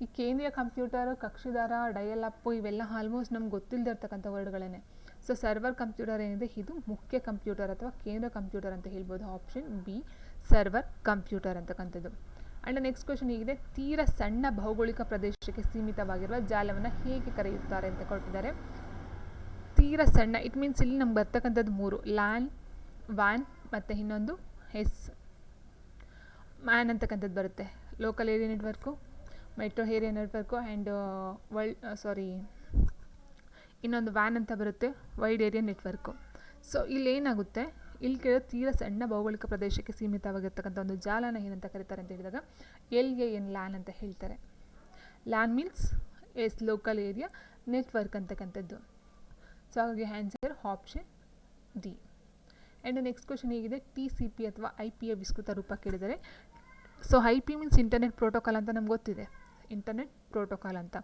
ಈ ಕೇಂದ್ರೀಯ ಕಂಪ್ಯೂಟರ್ ಕಕ್ಷಿದಾರ ಡಯಲ್ ಅಪ್ಪು ಇವೆಲ್ಲ ಆಲ್ಮೋಸ್ಟ್ ನಮ್ಗೆ ಗೊತ್ತಿಲ್ಲದೆ ಇರ್ತಕ್ಕಂಥ ವರ್ಡ್ಗಳೇ ಸೊ ಸರ್ವರ್ ಕಂಪ್ಯೂಟರ್ ಏನಿದೆ? ಇದು ಮುಖ್ಯ ಕಂಪ್ಯೂಟರ್ ಅಥವಾ ಕೇಂದ್ರ ಕಂಪ್ಯೂಟರ್ ಅಂತ ಹೇಳ್ಬೋದು. ಆಪ್ಷನ್ ಬಿ ಸರ್ವರ್ ಕಂಪ್ಯೂಟರ್ ಅಂತಕ್ಕಂಥದ್ದು ಆ್ಯಂಡ್ ನೆಕ್ಸ್ಟ್ ಕ್ವಶನ್ ಹೀಗಿದೆ. ತೀರ ಸಣ್ಣ ಭೌಗೋಳಿಕ ಪ್ರದೇಶಕ್ಕೆ ಸೀಮಿತವಾಗಿರುವ ಜಾಲವನ್ನು ಹೇಗೆ ಕರೆಯುತ್ತಾರೆ ಅಂತ ಕೊಟ್ಟಿದ್ದಾರೆ. ತೀರ ಸಣ್ಣ ಇಟ್ ಮೀನ್ಸ್ ಇಲ್ಲಿ ನಮ್ಗೆ ಬರ್ತಕ್ಕಂಥದ್ದು ಮೂರು. ಲ್ಯಾನ್ ವ್ಯಾನ್ ಮತ್ತು ಇನ್ನೊಂದು ಹೆಸ್ ಮ್ಯಾನ್ ಅಂತಕ್ಕಂಥದ್ದು ಬರುತ್ತೆ. Local area network metro area network and world sorry ಇನ್ನೊಂದು ವ್ಯಾನ್ ಅಂತ ಬರುತ್ತೆ. ವೈಡ್ ಏರಿಯಾ ನೆಟ್ವರ್ಕು ಸೊ ಇಲ್ಲೇನಾಗುತ್ತೆ ಇಲ್ಲಿ ಕೇಳೋ ತೀರ ಸಣ್ಣ ಭೌಗೋಳಿಕ ಪ್ರದೇಶಕ್ಕೆ ಸೀಮಿತವಾಗಿರ್ತಕ್ಕಂಥ ಒಂದು ಜಾಲನ ಏನಂತ ಕರೀತಾರೆ ಅಂತ ಹೇಳಿದಾಗ ಎಲ್ ಎ ಎನ್ ಲ್ಯಾನ್ ಅಂತ ಹೇಳ್ತಾರೆ. LAN means yes local area, network ಅಂತಕ್ಕಂಥದ್ದು. ಸೊ ಹಾಗಾಗಿ answer option D. And next question ಹೇಗಿದೆ ಟಿ ಸಿ ಪಿ ಅಥವಾ ಐ ಪಿಯ ವಿಸ್ತೃತ ರೂಪ ಕೇಳಿದರೆ so I P means internet protocol ಅಂತ ನಮ್ಗೆ ಗೊತ್ತಿದೆ. ಇಂಟರ್ನೆಟ್ ಪ್ರೋಟೋಕಾಲ್ ಅಂತ.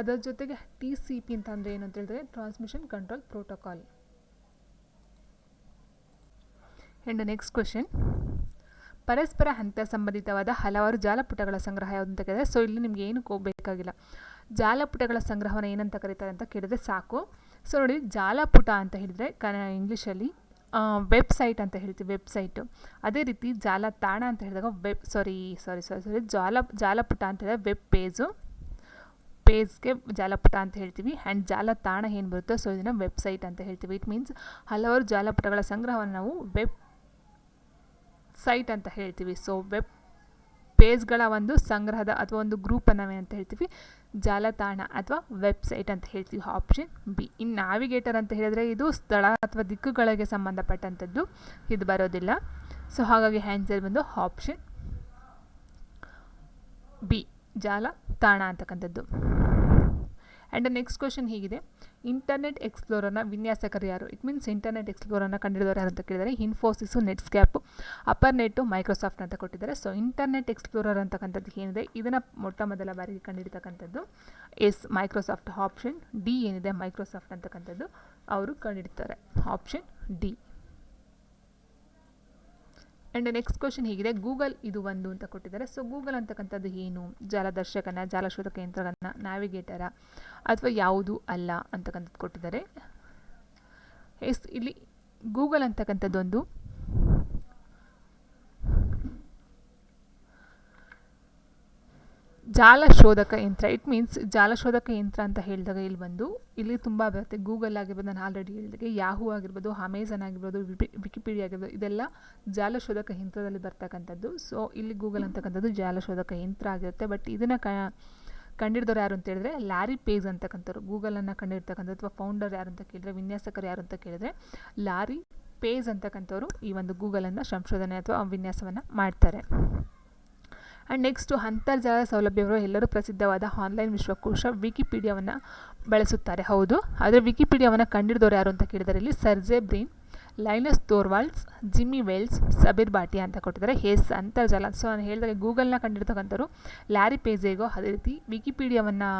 ಅದರ ಜೊತೆಗೆ ಟಿ ಸಿ ಪಿ ಅಂತ ಅಂದರೆ ಏನು ಅಂತ ಹೇಳಿದ್ರೆ transmission control protocol and next question ಪರಸ್ಪರ ಹಂತ ಸಂಬಂಧಿತವಾದ ಹಲವಾರು ಜಾಲಪುಟಗಳ ಸಂಗ್ರಹ ಯಾವುದು ಅಂತ ಕೇಳಿದ್ರೆ ಸೊ ಇಲ್ಲಿ ನಿಮ್ಗೆ ಏನು ಹೋಗಬೇಕಾಗಿಲ್ಲ ಜಾಲಪುಟಗಳ ಸಂಗ್ರಹವನ್ನು ಏನಂತ ಕರೀತಾರೆ ಅಂತ ಕೇಳಿದ್ರೆ ಸಾಕು. ಸೊ ನೋಡಿ, ಜಾಲಪುಟ ಅಂತ ಹೇಳಿದರೆ ಕನ ಇಂಗ್ಲೀಷಲ್ಲಿ ವೆಬ್ಸೈಟ್ ಅಂತ ಹೇಳ್ತೀವಿ ವೆಬ್ಸೈಟು ಅದೇ ರೀತಿ ಜಾಲತಾಣ ಅಂತ ಹೇಳಿದಾಗ ವೆಬ್ ಸಾರಿ ಸಾರಿ ಸಾರಿ ಸಾರಿ ಜಾಲ ಜಾಲಪುಟ ಅಂತ ಹೇಳಿದ್ರೆ ವೆಬ್ ಪೇಜು ಪೇಜ್ಗೆ ಜಾಲಪುಟ ಅಂತ ಹೇಳ್ತೀವಿ. ಆ್ಯಂಡ್ ಜಾಲತಾಣ ಏನು ಬರುತ್ತೋ? ಸೊ ಇದನ್ನು ವೆಬ್ಸೈಟ್ ಅಂತ ಹೇಳ್ತೀವಿ. ಇಟ್ ಮೀನ್ಸ್ ಹಲವಾರು ಜಾಲಪುಟಗಳ ಸಂಗ್ರಹವನ್ನು ನಾವು ವೆಬ್ ಸೈಟ್ ಅಂತ ಹೇಳ್ತೀವಿ. ಸೊ ವೆಬ್ ಪೇಜ್ಗಳ ಒಂದು ಸಂಗ್ರಹದ ಅಥವಾ ಒಂದು ಗ್ರೂಪನ್ನು ಅಂತ ಹೇಳ್ತೀವಿ. ಜಾಲತಾಣ ಅಥವಾ ವೆಬ್ಸೈಟ್ ಅಂತ ಹೇಳ್ತೀವಿ ಆಪ್ಷನ್ ಬಿ ಇನ್ನು ನಾವಿಗೇಟರ್ ಅಂತ ಹೇಳಿದರೆ ಇದು ಸ್ಥಳ ಅಥವಾ ದಿಕ್ಕುಗಳಿಗೆ ಸಂಬಂಧಪಟ್ಟಂಥದ್ದು. ಇದು ಬರೋದಿಲ್ಲ. ಸೊ ಹಾಗಾಗಿ ಆನ್ಸರ್ ಬಂದು ಆಪ್ಷನ್ ಬಿ ಜಾಲತಾಣ ಅಂತಕ್ಕಂಥದ್ದು. ಆ್ಯಂಡ್ ನೆಕ್ಸ್ಟ್ ಕ್ವಶನ್ ಹೀಗಿದೆ. ಇಂಟರ್ನೆಟ್ ಎಕ್ಸ್ಪ್ಲೋರರ್ನ ವಿನ್ಯಾಸಕರು ಯಾರು? ಇಟ್ ಮೀನ್ಸ್ ಇಂಟರ್ನೆಟ್ ಎಕ್ಸ್ಪ್ಲೋರರ್ನ ಕಂಡಿಡಿದವರು ಯಾರು ಅಂತ ಕೇಳಿದರೆ ಇನ್ಫೋಸಿಸು ನೆಟ್ಸ್ಕ್ಯಾಪು ಅಪರ್ ನೆಟ್ಟು ಮೈಕ್ರೋಸಾಫ್ಟ್ ಅಂತ ಕೊಟ್ಟಿದ್ದಾರೆ. ಸೊ ಇಂಟರ್ನೆಟ್ ಎಕ್ಸ್ಪ್ಲೋರರ್ ಅಂತಕ್ಕಂಥದ್ದು ಏನಿದೆ? ಇದನ್ನು ಮೊಟ್ಟ ಮೊದಲ ಬಾರಿಗೆ ಕಂಡುಹಿಡಿತಕ್ಕಂಥದ್ದು ಎಸ್ ಮೈಕ್ರೋಸಾಫ್ಟ್ ಆಪ್ಷನ್ ಡಿ ಏನಿದೆ? ಮೈಕ್ರೋಸಾಫ್ಟ್ ಅಂತಕ್ಕಂಥದ್ದು ಅವರು ಕಂಡಿಡ್ತಾರೆ. Option D and next question ಹೀಗಿದೆ. ಗೂಗಲ್ ಇದು ಒಂದು ಅಂತ ಕೊಟ್ಟಿದ್ದಾರೆ. ಸೊ ಗೂಗಲ್ ಅಂತಕ್ಕಂಥದ್ದು ಏನು? ಜಾಲದರ್ಶಕನ, ಜಾಲಶೋಧಕ ಯಂತ್ರಗಳನ್ನ ನ್ಯಾವಿಗೇಟರ ಅಥವಾ ಯಾವುದು ಅಲ್ಲ ಅಂತಕ್ಕಂಥದ್ದು ಕೊಟ್ಟಿದ್ದಾರೆ. ಎಸ್, ಇಲ್ಲಿ ಗೂಗಲ್ ಅಂತಕ್ಕಂಥದ್ದೊಂದು. ಜಾಲ ಶೋಧಕ ಯಂತ್ರ. ಇಟ್ ಮೀನ್ಸ್ ಜಾಲ ಶೋಧಕ ಯಂತ್ರ ಅಂತ ಹೇಳಿದಾಗ ಇಲ್ಲಿ ಬಂದು, ಇಲ್ಲಿ ತುಂಬ ಬರುತ್ತೆ. ಗೂಗಲ್ ಆಗಿರ್ಬೋದು, ನಾನು ಆಲ್ರೆಡಿ ಹೇಳಿದಾಗೆ ಯಾಹೂ ಆಗಿರ್ಬೋದು ಅಮೆಝಾನ್ ಆಗಿರ್ಬೋದು ವಿಕಿಪೀಡಿಯಾ ಆಗಿರ್ಬೋದು, ಇದೆಲ್ಲ ಜಾಲ ಶೋಧಕ ಯಂತ್ರದಲ್ಲಿ ಬರ್ತಕ್ಕಂಥದ್ದು. ಸೊ ಇಲ್ಲಿ ಗೂಗಲ್ ಅಂತಕ್ಕಂಥದ್ದು ಜಾಲ ಶೋಧಕ ಯಂತ್ರ ಆಗಿರುತ್ತೆ. ಬಟ್ ಇದನ್ನು ಕ ಕಂಡಿಡಿದವ್ರು ಯಾರು ಅಂತ ಹೇಳಿದ್ರೆ ಲ್ಯಾರಿ ಪೇಜ್ ಅಂತಕ್ಕಂಥವ್ರು ಗೂಗಲನ್ನು ಕಂಡಿರ್ತಕ್ಕಂಥ ಅಥವಾ ಫೌಂಡರ್ ಯಾರು ಅಂತ ಕೇಳಿದ್ರೆ, ವಿನ್ಯಾಸಕರು ಯಾರು ಅಂತ ಕೇಳಿದ್ರೆ ಲಾರಿ ಪೇಜ್ ಅಂತಕ್ಕಂಥವ್ರು ಈ ಒಂದು ಗೂಗಲನ್ನು ಸಂಶೋಧನೆ ಅಥವಾ ವಿನ್ಯಾಸವನ್ನು ಮಾಡ್ತಾರೆ. ಆ್ಯಂಡ್ ನೆಕ್ಸ್ಟು ಅಂತರ್ಜಾಲ ಸೌಲಭ್ಯವರು ಎಲ್ಲರೂ ಪ್ರಸಿದ್ಧವಾದ ಆನ್ಲೈನ್ ವಿಶ್ವಕೋಶ ವಿಕಿಪೀಡಿಯಾವನ್ನು ಬಳಸುತ್ತಾರೆ. ಹೌದು, ಆದರೆ ವಿಕಿಪೀಡಿಯಾವನ್ನು ಕಂಡಿಡಿದವರು ಯಾರು ಅಂತ ಕೇಳಿದರೆ ಇಲ್ಲಿ Sergey Brin Linus Torvalds, Jimmy Wales, Sabeer Bhatia ಅಂತ ಕೊಟ್ಟಿದ್ದಾರೆ. ಹೆಸ್ ಅಂತರ್ಜಾಲ. ಸೊ ನಾನು ಹೇಳಿದಾಗ ಗೂಗಲ್ನ ಕಂಡಿರ್ತಕ್ಕಂಥವ್ರು ಲ್ಯಾರಿ ಪೇಜೆಗೋ ಅದೇ ರೀತಿ ವಿಕಿಪೀಡಿಯಾವನ್ನು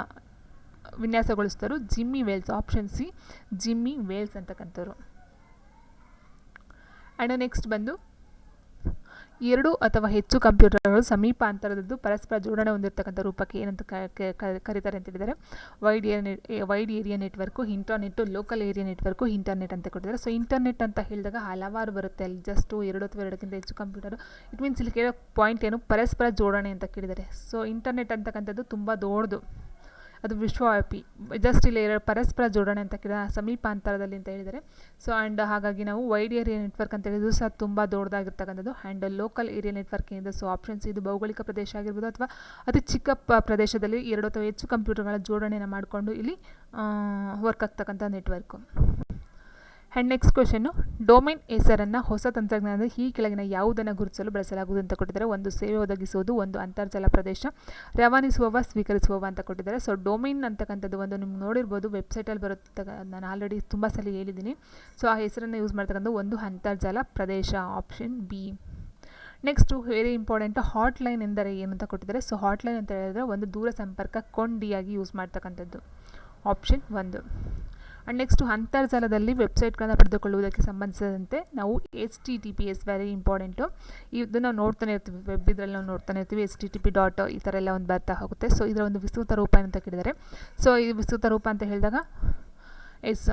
ವಿನ್ಯಾಸಗೊಳಿಸಿದವರು Jimmy Wales, option C, Jimmy Wales ಅಂತಕ್ಕಂಥವ್ರು. And next ಬಂದು ಎರಡು ಅಥವಾ ಹೆಚ್ಚು ಕಂಪ್ಯೂಟರ್ಗಳು ಸಮೀಪ ಅಂತರದ್ದು ಪರಸ್ಪರ ಜೋಡಣೆ ಹೊಂದಿರತಕ್ಕಂಥ ರೂಪಕ್ಕೆ ಏನಂತ ಕರೀತಾರೆ ಅಂತ ಹೇಳಿದರೆ wide area wide area network, internet, local area network, internet ಅಂತ ಕೊಟ್ಟಿದ್ದಾರೆ. ಸೊ, ಇಂಟರ್ನೆಟ್ ಅಂತ ಹೇಳಿದಾಗ ಹಲವಾರು ಬರುತ್ತೆ. ಅಲ್ಲಿ ಜಸ್ಟು ಎರಡು ಅಥವಾ ಎರಡಕ್ಕಿಂತ ಹೆಚ್ಚು ಕಂಪ್ಯೂಟರ್. ಇಟ್ ಮೀನ್ಸ್ ಇಲ್ಲಿ ಕೇಳೋ ಪಾಯಿಂಟ್ ಏನು? ಪರಸ್ಪರ ಜೋಡಣೆ ಅಂತ ಕೇಳಿದ್ದಾರೆ. ಸೊ, ಇಂಟರ್ನೆಟ್ ಅಂತಕ್ಕಂಥದ್ದು ತುಂಬ ದೊಡ್ಡದು. ಅದು ವಿಶ್ವವ್ಯಾಪಿ ಜಸ್ಟ್ ಇಲ್ಲಿ ಎರಡು ಪರಸ್ಪರ ಜೋಡಣೆ ಅಂತ ಕೇಳಿದ ಸಮೀಪ ಅಂತರದಲ್ಲಿ ಅಂತ ಹೇಳಿದರೆ. ಸೊ ಆ್ಯಂಡ್ ಹಾಗಾಗಿ ನಾವು ವೈಡ್ ಏರಿಯಾ ನೆಟ್ವರ್ಕ್ ಅಂತ ಹೇಳಿದ್ರು ಸಹ ತುಂಬ ದೊಡ್ಡದಾಗಿರ್ತಕ್ಕಂಥದ್ದು. ಆ್ಯಂಡ್ ಲೋಕಲ್ ಏರಿಯಾ ನೆಟ್ವರ್ಕ್ ಏನಿದೆ ಸೊ ಆಪ್ಷನ್ಸ್ ಇದು ಭೌಗೋಳಿಕ ಪ್ರದೇಶ ಆಗಿರ್ಬೋದು ಅಥವಾ ಅತಿ ಚಿಕ್ಕ ಪ್ರದೇಶದಲ್ಲಿ ಎರಡು ಅಥವಾ ಹೆಚ್ಚು ಕಂಪ್ಯೂಟರ್ಗಳ ಜೋಡಣೆಯನ್ನು ಮಾಡಿಕೊಂಡು ಇಲ್ಲಿ ವರ್ಕ್ ಆಗ್ತಕ್ಕಂಥ network and next question domain ಹೆಸರನ್ನು ಹೊಸ ತಂತ್ರಜ್ಞಾನದ ಈ ಕೆಳಗಿನ ಯಾವುದನ್ನು ಗುರುತಿಸಲು ಬಳಸಲಾಗುವುದು ಅಂತ ಕೊಟ್ಟಿದ್ದಾರೆ. ಒಂದು ಸೇವೆ ಒದಗಿಸುವುದು, ಒಂದು ಅಂತರ್ಜಾಲ ಪ್ರದೇಶ, ರವಾನಿಸುವವ, ಸ್ವೀಕರಿಸುವವ ಅಂತ ಕೊಟ್ಟಿದ್ದಾರೆ. ಸೊ ಡೊಮೈನ್ ಅಂತಕ್ಕಂಥದ್ದು ಒಂದು ನಿಮ್ಗೆ ನೋಡಿರ್ಬೋದು ವೆಬ್ಸೈಟಲ್ಲಿ ಬರುತ್ತೆ ನಾನು ಆಲ್ರೆಡಿ ತುಂಬ ಸಲ ಹೇಳಿದ್ದೀನಿ. ಸೊ ಆ ಹೆಸರನ್ನು ಯೂಸ್ ಮಾಡ್ತಕ್ಕಂಥ ಒಂದು ಅಂತರ್ಜಾಲ ಪ್ರದೇಶ option B next very important hot line ಎಂದರೆ ಏನು ಅಂತ ಕೊಟ್ಟಿದ್ದಾರೆ. ಸೊ ಹಾಟ್ಲೈನ್ ಅಂತ ಹೇಳಿದ್ರೆ ಒಂದು ದೂರ ಸಂಪರ್ಕ ಕೊಂಡಿಯಾಗಿ ಯೂಸ್ ಮಾಡ್ತಕ್ಕಂಥದ್ದು. ಆಪ್ಷನ್ ಒಂದು. ಆ್ಯಂಡ್ ನೆಕ್ಸ್ಟು ಅಂತರ್ಜಾಲದಲ್ಲಿ ವೆಬ್ಸೈಟ್ಗಳನ್ನು ಪಡೆದುಕೊಳ್ಳುವುದಕ್ಕೆ ಸಂಬಂಧಿಸಿದಂತೆ ನಾವು H T T P S very important ಇದನ್ನು ನಾವು ನೋಡ್ತಾನೆ ಇರ್ತೀವಿ ವೆಬ್ ಇದರಲ್ಲಿ ನಾವು ನೋಡ್ತಾನೆ ಇರ್ತೀವಿ H T T P dot ಈ ಥರ ಎಲ್ಲ ಒಂದು ಬರ್ತಾ ಹೋಗುತ್ತೆ. ಸೊ ಇದರ ಒಂದು ವಿಸ್ತೃತ ರೂಪ ಅಂತ ಕೇಳಿದರೆ ಸೊ ಈ ವಿಸ್ತೃತ ರೂಪ ಅಂತ ಹೇಳಿದಾಗ yes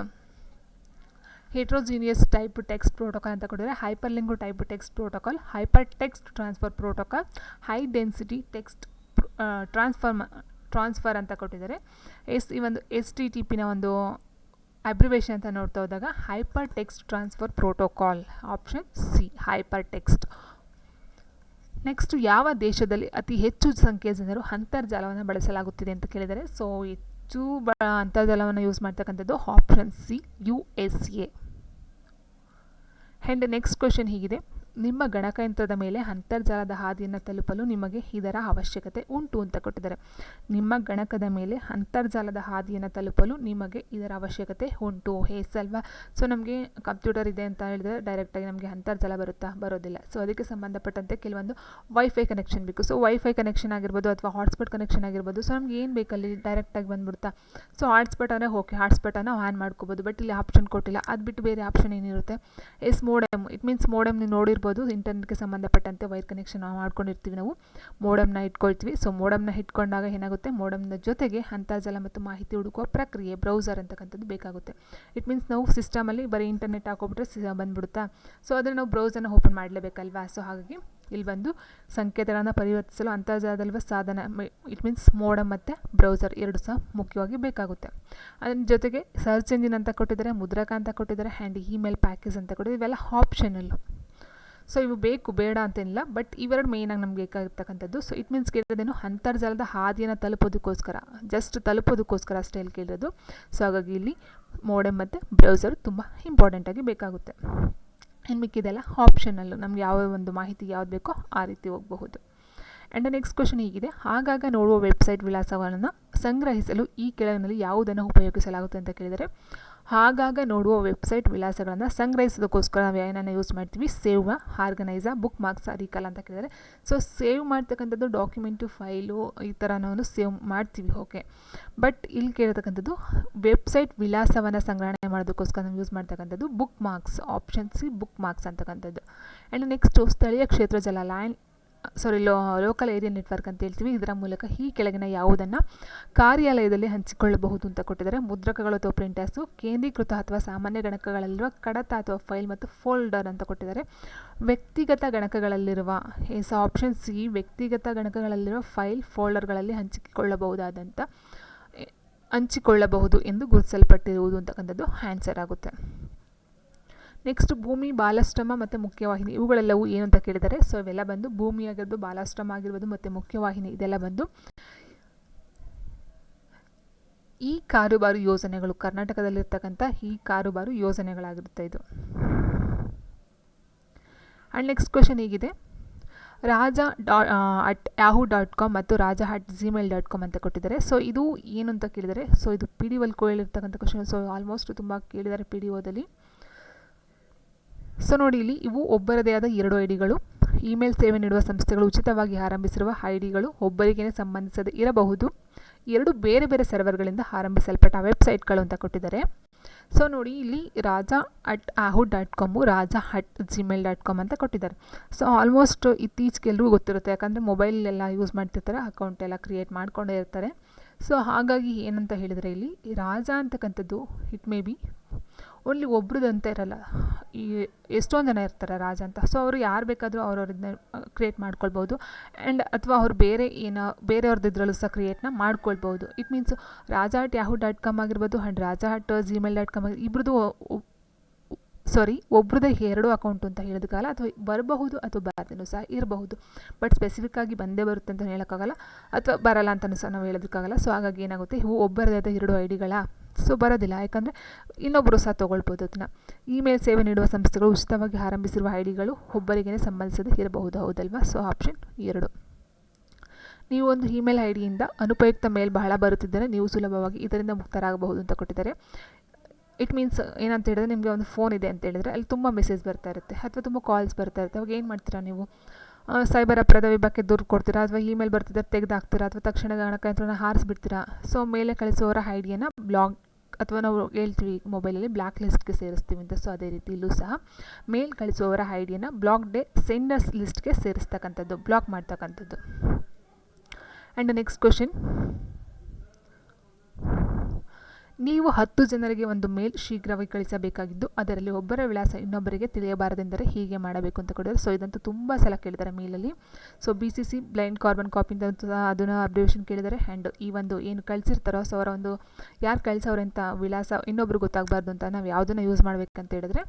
heterogeneous type text protocol ಅಂತ ಕೊಟ್ಟಿದ್ದಾರೆ. Hyper link type text protocol hyper text transfer protocol high density text transfer transfer ಅಂತ ಕೊಟ್ಟಿದ್ದಾರೆ. ಎಸ್ ಈ ಒಂದು ಎಸ್ ಟಿ ಟಿ ಪಿನ ಒಂದು ಅಬ್ರಿವೇಷನ್ ಅಂತ ನೋಡ್ತಾ ಹೋದಾಗ hyper text transfer protocol option C hyper text next ಯಾವ ದೇಶದಲ್ಲಿ ಅತಿ ಹೆಚ್ಚು ಸಂಖ್ಯೆಯ ಜನರು ಅಂತರ್ಜಾಲವನ್ನು ಬಳಸಲಾಗುತ್ತಿದೆ ಅಂತ ಕೇಳಿದರೆ ಸೊ ಹೆಚ್ಚು ಬ ಅಂತರ್ಜಾಲವನ್ನು ಯೂಸ್ ಮಾಡ್ತಕ್ಕಂಥದ್ದು option C U S A and next question ಹೀಗಿದೆ. ನಿಮ್ಮ ಗಣಕಯಂತ್ರದ ಮೇಲೆ ಅಂತರ್ಜಾಲದ ಹಾದಿಯನ್ನು ತಲುಪಲು ನಿಮಗೆ ಇದರ ಅವಶ್ಯಕತೆ ಉಂಟು ಅಂತ ಕೊಟ್ಟಿದ್ದಾರೆ. ನಿಮ್ಮ ಗಣಕದ ಮೇಲೆ ಅಂತರ್ಜಾಲದ ಹಾದಿಯನ್ನು ತಲುಪಲು ನಿಮಗೆ ಇದರ ಅವಶ್ಯಕತೆ ಉಂಟು. ಹೇಸ್ ಅಲ್ವಾ ಸೊ ನಮಗೆ ಕಂಪ್ಯೂಟರ್ ಇದೆ ಅಂತ ಹೇಳಿದರೆ ಡೈರೆಕ್ಟಾಗಿ ನಮಗೆ ಅಂತರ್ಜಾಲ ಬರುತ್ತಾ? ಬರೋದಿಲ್ಲ. ಸೊ ಅದಕ್ಕೆ ಸಂಬಂಧಪಟ್ಟಂತೆ ಕೆಲವೊಂದು ವೈಫೈ ಕನೆಕ್ಷನ್ ಬೇಕು. ಸೊ ವೈಫೈ ಕನೆಕ್ಷನ್ ಆಗಿರ್ಬೋದು ಅಥವಾ ಹಾಟ್ಸ್ಪಾಟ್ ಕನೆಕ್ಷನ್ ಆಗಿರ್ಬೋದು, ಸೊ ನಮ್ಗೆ ಏನು ಬೇಕಲ್ಲಿ? ಡೈರೆಕ್ಟಾಗಿ ಬಂದ್ಬಿಡ್ತಾ? ಸೊ ಹಾಟ್ಸ್ಪಾಟ್ ಅಂದರೆ ಓಕೆ ಹಾಟ್ಸ್ಪಾಟನ್ನು ಆನ್ ಮಾಡ್ಕೋಬೋದು ಬಟ್ ಇಲ್ಲಿ ಆಪ್ಷನ್ ಕೊಟ್ಟಿಲ್ಲ. ಅದು ಬಿಟ್ಟು ಬೇರೆ ಆಪ್ಷನ್ ಏನಿರುತ್ತೆ? Yes modem it means modem ನೀವು ನೋಡಿರ್ಬೋದು. ಇಂಟರ್ನೆಟ್ಗೆ ಸಂಬಂಧಪಟ್ಟಂತೆ ವೈರ್ ಕನೆಕ್ಷನ್ ಮಾಡ್ಕೊಂಡಿರ್ತೀವಿ ನಾವು. ಮೋಡಮ್ನ ಇಟ್ಕೊಳ್ತೀವಿ. ಸೊ ಮೋಡಮ್ನ ಇಟ್ಕೊಂಡಾಗ ಏನಾಗುತ್ತೆ? ಮೋಡಮ್ನ ಜೊತೆಗೆ ಅಂತರ್ಜಾಲ ಮತ್ತು ಮಾಹಿತಿ ಹುಡುಕುವ ಪ್ರಕ್ರಿಯೆ ಬ್ರೌಸರ್ ಅಂತಕ್ಕಂಥದ್ದು ಬೇಕಾಗುತ್ತೆ. ಇಟ್ ಮೀನ್ಸ್ ನಾವು ಸಿಸ್ಟಮಲ್ಲಿ ಬರೀ ಇಂಟರ್ನೆಟ್ ಹಾಕೊಬಿಟ್ರೆ ಬಂದ್ಬಿಡುತ್ತಾ? ಸೊ ಅದನ್ನು ನಾವು ಬ್ರೌಸರ್ನ ಓಪನ್ ಮಾಡಲೇಬೇಕಲ್ವಾ? ಸೊ ಹಾಗಾಗಿ ಇಲ್ಲಿ ಬಂದು ಸಂಕೇತಗಳನ್ನು ಪರಿವರ್ತಿಸಲು ಅಂತರ್ಜಾಲದಲ್ಲಿರುವ ಸಾಧನ ಇಟ್ ಮೀನ್ಸ್ ಮೋಡಮ್ ಮತ್ತು ಬ್ರೌಸರ್ ಎರಡು ಸಹ ಮುಖ್ಯವಾಗಿ ಬೇಕಾಗುತ್ತೆ. ಅದ್ರ ಜೊತೆಗೆ ಸರ್ಚ್ ಇಂಜಿನ್ ಅಂತ ಕೊಟ್ಟಿದ್ದಾರೆ, ಮುದ್ರಕ ಅಂತ ಕೊಟ್ಟಿದ್ದಾರೆ ಆ್ಯಂಡ್ ಇಮೇಲ್ ಪ್ಯಾಕೇಜ್ ಅಂತ ಕೊಟ್ಟಿದ್ದಾರೆ. ಇವೆಲ್ಲ ಆಪ್ಷನಲ್ಲು ಸೊ ಇವು ಬೇಕು, ಬೇಡ ಅಂತೇನಿಲ್ಲ ಬಟ್ ಇವೆರಡು ಮೇಯ್ನಾಗಿ ನಮ್ಗೆ ಬೇಕಾಗಿರ್ತಕ್ಕಂಥದ್ದು ಸೊ ಇಟ್ ಮೀನ್ಸ್ ಕೇಳಿರೋದೇನು, ಅಂತರ್ಜಾಲದ ಹಾದಿಯನ್ನು ತಲುಪೋದಕ್ಕೋಸ್ಕರ ಜಸ್ಟ್ ತಲುಪೋದಕ್ಕೋಸ್ಕರ ಅಷ್ಟೇ ಇಲ್ಲಿ ಕೇಳಿರೋದು. ಸೊ ಹಾಗಾಗಿ ಇಲ್ಲಿ ಮೋಡೆಮ್ ಮತ್ತು ಬ್ರೌಸರ್ ತುಂಬ ಇಂಪಾರ್ಟೆಂಟಾಗಿ ಬೇಕಾಗುತ್ತೆ. ಇನ್ನು ಮಿಕ್ಕಿದೆಲ್ಲ ಆಪ್ಷನಲ್ಲು ನಮ್ಗೆ ಯಾವ ಒಂದು ಮಾಹಿತಿ ಯಾವ್ದು ಬೇಕೋ ಆ ರೀತಿ ಹೋಗಬಹುದು. ಆ್ಯಂಡ್ ನೆಕ್ಸ್ಟ್ ಕ್ವಶನ್ ಹೀಗಿದೆ, ಆಗಾಗ ನೋಡುವ ವೆಬ್ಸೈಟ್ ವಿಳಾಸಗಳನ್ನು ಸಂಗ್ರಹಿಸಲು ಈ ಕೆಳಗಿನಲ್ಲಿ ಯಾವುದನ್ನು ಉಪಯೋಗಿಸಲಾಗುತ್ತೆ ಅಂತ ಕೇಳಿದರೆ ಆಗಾಗ ನೋಡುವ ವೆಬ್ಸೈಟ್ ವಿಳಾಸಗಳನ್ನು ಸಂಗ್ರಹಿಸೋದಕ್ಕೋಸ್ಕರ ನಾವು ಏನನ್ನು ಯೂಸ್ ಮಾಡ್ತೀವಿ. ಸೇವ್ ಆರ್ಗನೈಸ ಬುಕ್ ಮಾರ್ಕ್ಸ್, ಅರಿಕಲ್ ಅಂತ ಕೇಳಿದರೆ. ಸೊ ಸೇವ್ ಮಾಡ್ತಕ್ಕಂಥದ್ದು ಡಾಕ್ಯುಮೆಂಟು, ಫೈಲು ಈ ಥರ ನಾವು ಸೇವ್ ಮಾಡ್ತೀವಿ. ಓಕೆ ಬಟ್ ಇಲ್ಲಿ ಕೇಳಿರ್ತಕ್ಕಂಥದ್ದು ವೆಬ್ಸೈಟ್ ವಿಳಾಸವನ್ನು ಸಂಗ್ರಹಣೆ ಮಾಡೋದಕ್ಕೋಸ್ಕರ ನಾವು ಯೂಸ್ ಮಾಡ್ತಕ್ಕಂಥದ್ದು bookmarks, option C bookmarks ಅಂತಕ್ಕಂಥದ್ದು. ಆ್ಯಂಡ್ ನೆಕ್ಸ್ಟು ಸ್ಥಳೀಯ ಕ್ಷೇತ್ರ ಜಲ land sorry lo local area network ಅಂತ ಹೇಳ್ತೀವಿ. ಇದರ ಮೂಲಕ ಈ ಕೆಳಗಿನ ಯಾವುದನ್ನು ಕಾರ್ಯಾಲಯದಲ್ಲಿ ಹಂಚಿಕೊಳ್ಳಬಹುದು ಅಂತ ಕೊಟ್ಟಿದ್ದಾರೆ. ಮುದ್ರಕಗಳು ಅಥವಾ ಪ್ರಿಂಟರ್ಸು ಕೇಂದ್ರೀಕೃತ ಅಥವಾ ಸಾಮಾನ್ಯ ಗಣಕಗಳಲ್ಲಿರುವ ಕಡತ ಅಥವಾ ಫೈಲ್ ಮತ್ತು ಫೋಲ್ಡರ್ ಅಂತ ಕೊಟ್ಟಿದ್ದಾರೆ. ವ್ಯಕ್ತಿಗತ ಗಣಕಗಳಲ್ಲಿರುವ ಎಸ್ ಆಪ್ಷನ್ ಸಿ ವ್ಯಕ್ತಿಗತ ಗಣಕಗಳಲ್ಲಿರುವ ಫೈಲ್ ಫೋಲ್ಡರ್ಗಳಲ್ಲಿ ಹಂಚಿಕೊಳ್ಳಬಹುದಾದಂಥ ಹಂಚಿಕೊಳ್ಳಬಹುದು ಎಂದು ಗುರುತಿಸಲ್ಪಟ್ಟಿರುವುದು ಅಂತಕ್ಕಂಥದ್ದು ಆನ್ಸರ್ ಆಗುತ್ತೆ. ನೆಕ್ಸ್ಟ್ ಭೂಮಿ, ಬಾಲಾಶ್ರಮ ಮತ್ತು ಮುಖ್ಯವಾಹಿನಿ. ಇವುಗಳೆಲ್ಲವೂ ಏನು ಅಂತ ಕೇಳಿದರೆ ಸೊ ಇವೆಲ್ಲ ಬಂದು ಭೂಮಿ ಆಗಿರ್ಬೋದು ಬಾಲಾಶ್ರಮ ಆಗಿರ್ಬೋದು, ಮತ್ತು ಮುಖ್ಯವಾಹಿನಿ, ಇದೆಲ್ಲ ಬಂದು ಈ ಕಾರುಬಾರು ಯೋಜನೆಗಳು, ಕರ್ನಾಟಕದಲ್ಲಿರ್ತಕ್ಕಂಥ ಈ ಕಾರುಬಾರು ಯೋಜನೆಗಳಾಗಿರುತ್ತೆ ಇದು. ಆ್ಯಂಡ್ ನೆಕ್ಸ್ಟ್ ಕ್ವಶನ್ ಹೀಗಿದೆ. ರಾಜ ಡಾ ಅಟ್ ಯಾಹು ಡಾಟ್ ಕಾಮ್ ಮತ್ತು Raja at Gmail dot com ಅಂತ ಕೊಟ್ಟಿದ್ದಾರೆ. ಸೊ ಇದು ಏನು ಅಂತ ಕೇಳಿದರೆ ಸೊ ಇದು ಪಿ ಡಿ ಒಲ್ ಕೇಳಿರ್ತಕ್ಕಂಥ ಕ್ವಶನ್ ಸೊ ಆಲ್ಮೋಸ್ಟ್ ತುಂಬ ಕೇಳಿದ್ದಾರೆ ಪಿ ಡಿ ಒದಲ್ಲಿ ಸೊ ನೋಡಿ, ಇಲ್ಲಿ ಇವು ಒಬ್ಬರದೇ ಆದ ಎರಡು ಐ ಡಿಗಳು ಇಮೇಲ್ ಸೇವೆ ನೀಡುವ ಸಂಸ್ಥೆಗಳು ಉಚಿತವಾಗಿ ಆರಂಭಿಸಿರುವ ಐ ಡಿಗಳು ಒಬ್ಬರಿಗೇ ಸಂಬಂಧಿಸದೆ ಇರಬಹುದು. ಎರಡು ಬೇರೆ ಬೇರೆ ಸರ್ವರ್ಗಳಿಂದ ಆರಂಭಿಸಲ್ಪಟ್ಟ ವೆಬ್ಸೈಟ್ಗಳು ಅಂತ ಕೊಟ್ಟಿದ್ದಾರೆ. ಸೊ ನೋಡಿ, ಇಲ್ಲಿ Raja at Yahoo dot com, Raja at Gmail dot com ಅಂತ ಕೊಟ್ಟಿದ್ದಾರೆ. ಸೊ ಆಲ್ಮೋಸ್ಟ್ ಇತ್ತೀಚೆಗೆ ಎಲ್ಲರಿಗೂ ಗೊತ್ತಿರುತ್ತೆ, ಯಾಕಂದರೆ ಮೊಬೈಲ್ ಎಲ್ಲ ಯೂಸ್ ಮಾಡ್ತಿರ್ತಾರೆ, ಅಕೌಂಟ್ ಎಲ್ಲ ಕ್ರಿಯೇಟ್ ಮಾಡ್ಕೊಂಡೇ ಇರ್ತಾರೆ. ಸೊ ಹಾಗಾಗಿ ಏನಂತ ಹೇಳಿದರೆ ಇಲ್ಲಿ ರಾಜ ಅಂತಕ್ಕಂಥದ್ದು, ಇಟ್ ಮೇ ಬಿ ಓನ್ಲಿ ಒಬ್ರದಂತ ಇರಲ್ಲ. ಈ ಎಷ್ಟೊಂದು ಜನ ಇರ್ತಾರೆ ರಾಜ ಅಂತ. ಸೊ ಅವರು ಯಾರು ಬೇಕಾದರೂ ಅವ್ರವ್ರನ್ನ ಕ್ರಿಯೇಟ್ ಮಾಡ್ಕೊಳ್ಬೋದು ಆ್ಯಂಡ್ ಅಥವಾ ಅವ್ರು ಬೇರೆ ಏನೋ ಬೇರೆಯವ್ರದ್ದು ಇದರಲ್ಲೂ ಸಹ ಕ್ರಿಯೇಟ್ನ ಮಾಡ್ಕೊಳ್ಬೋದು it means Raja at Yahoo dot com ಆಗಿರ್ಬೋದು and Raja at Gmail dot com ಇಬ್ರದ್ದು sorry ಒಬ್ರದ್ದೇ ಎರಡು ಅಕೌಂಟ್ ಅಂತ ಹೇಳೋದಕ್ಕಾಗಲ್ಲ ಅಥವಾ ಬರಬಹುದು ಅಥವಾ ಬಾರದೇನೂ ಸಹ ಇರಬಹುದು. ಬಟ್ ಸ್ಪೆಸಿಫಿಕ್ ಆಗಿ ಬಂದೇ ಬರುತ್ತೆ ಅಂತ ಹೇಳೋಕ್ಕಾಗಲ್ಲ. ಅಥವಾ ಬರಲ್ಲ ಅಂತಲೂ ಸಹ ನಾವು ಹೇಳೋದಕ್ಕಾಗಲ್ಲ. ಸೊ ಹಾಗಾಗಿ ಏನಾಗುತ್ತೆ, ಇವು ಒಬ್ಬರದೇ ಎರಡು ಐ ಡಿಗಳ ಸೊ ಬರೋದಿಲ್ಲ. ಯಾಕಂದರೆ ಇನ್ನೊಬ್ಬರು ಸಹ ತೊಗೊಳ್ಬೋದು ಅದನ್ನು. ಇಮೇಲ್ ಸೇವೆ ನೀಡುವ ಸಂಸ್ಥೆಗಳು ಉಚಿತವಾಗಿ ಆರಂಭಿಸಿರುವ ಐ ಡಿಗಳು ಒಬ್ಬರಿಗೇ ಸಂಬಂಧಿಸದೆ ಇರಬಹುದು. ಹೌದಲ್ವಾ? ಸೊ ಆಪ್ಷನ್ ಎರಡು. ನೀವು ಒಂದು ಇಮೇಲ್ ಐ ಡಿಯಿಂದ ಅನುಪಯುಕ್ತ ಮೇಲ್ ಬಹಳ ಬರುತ್ತಿದ್ದರೆ ನೀವು ಸುಲಭವಾಗಿ ಇದರಿಂದ ಮುಕ್ತರಾಗಬಹುದು ಅಂತ ಕೊಟ್ಟಿದ್ದಾರೆ. ಇಟ್ ಮೀನ್ಸ್ ಏನಂತ ಹೇಳಿದ್ರೆ ನಿಮಗೆ ಒಂದು ಫೋನ್ ಇದೆ ಅಂತ ಹೇಳಿದ್ರೆ ಅಲ್ಲಿ ತುಂಬ ಮೆಸೇಜ್ ಬರ್ತಾ ಇರುತ್ತೆ. ಅಥವಾ ತುಂಬ ಕಾಲ್ಸ್ ಬರ್ತಾ ಇರುತ್ತೆ. ಅವಾಗ ಏನು ಮಾಡ್ತೀರಾ ನೀವು? ಸೈಬರ್ ಅಪರಾಧ ವಿಭಾಗಕ್ಕೆ ದೂರು ಕೊಡ್ತೀರಾ? ಅಥವಾ ಇಮೇಲ್ ಬರ್ತಿದ್ರೆ ತೆಗೆದು ಹಾಕ್ತೀರಾ ಅಥವಾ ತಕ್ಷಣ ಗಣಕಯಂತ್ರನ ಹಾರಿಸ್ಬಿಡ್ತೀರಾ? ಸೊ ಮೇಲೆ ಕಳಿಸುವವರ ಐಡಿಯನ್ನು ಬ್ಲಾಗ್ ಅಥವಾ ನಾವು ಹೇಳ್ತೀವಿ ಮೊಬೈಲಲ್ಲಿ ಬ್ಲ್ಯಾಕ್ ಲಿಸ್ಟ್ಗೆ ಸೇರಿಸ್ತೀವಿ ಅಂತ. ಸೊ ಅದೇ ರೀತಿ ಇಲ್ಲೂ ಸಹ ಮೇಲ್ ಕಳಿಸುವವರ ಐಡಿಯನ್ನು ಬ್ಲಾಕ್ ಡೇ ಸೆಂಡರ್ಸ್ ಲಿಸ್ಟ್ಗೆ ಸೇರಿಸ್ತಕ್ಕಂಥದ್ದು ಬ್ಲಾಕ್ ಮಾಡ್ತಕ್ಕಂಥದ್ದು. ಆ್ಯಂಡ್ ನೆಕ್ಸ್ಟ್ ಕ್ವಶನ್ ನೀವು ಹತ್ತು ಜನರಿಗೆ ಒಂದು ಮೇಲ್ ಶೀಘ್ರವಾಗಿ ಕಳಿಸಬೇಕಾಗಿದ್ದು, ಅದರಲ್ಲಿ ಒಬ್ಬರ ವಿಳಾಸ ಇನ್ನೊಬ್ಬರಿಗೆ ತಿಳಿಯಬಾರದೆಂದರೆ ಹೀಗೆ ಮಾಡಬೇಕು ಅಂತ ಕೊಡಿದ್ದಾರೆ ಸೊ ಇದಂತೂ ತುಂಬ ಸಲ ಕೇಳಿದ್ದಾರೆ ಮೇಲಲ್ಲಿ. So B C C blind carbon ಕಾಪಿಂದ ಅದನ್ನು ಅಬ್ರಿವೇಷನ್ ಕೇಳಿದರೆ ಆ್ಯಂಡ್ ಈ ಒಂದು ಏನು ಕಳಿಸಿರ್ತಾರೋ ಸೊ ಅವರ ಒಂದು ಯಾರು ಕಳಿಸೋರು ಅಂತ ವಿಳಾಸ ಇನ್ನೊಬ್ರಿಗೆ ಗೊತ್ತಾಗಬಾರ್ದು ಅಂತ ನಾವು ಯಾವುದನ್ನು ಯೂಸ್ ಮಾಡಬೇಕಂತ ಹೇಳಿದ್ರೆ,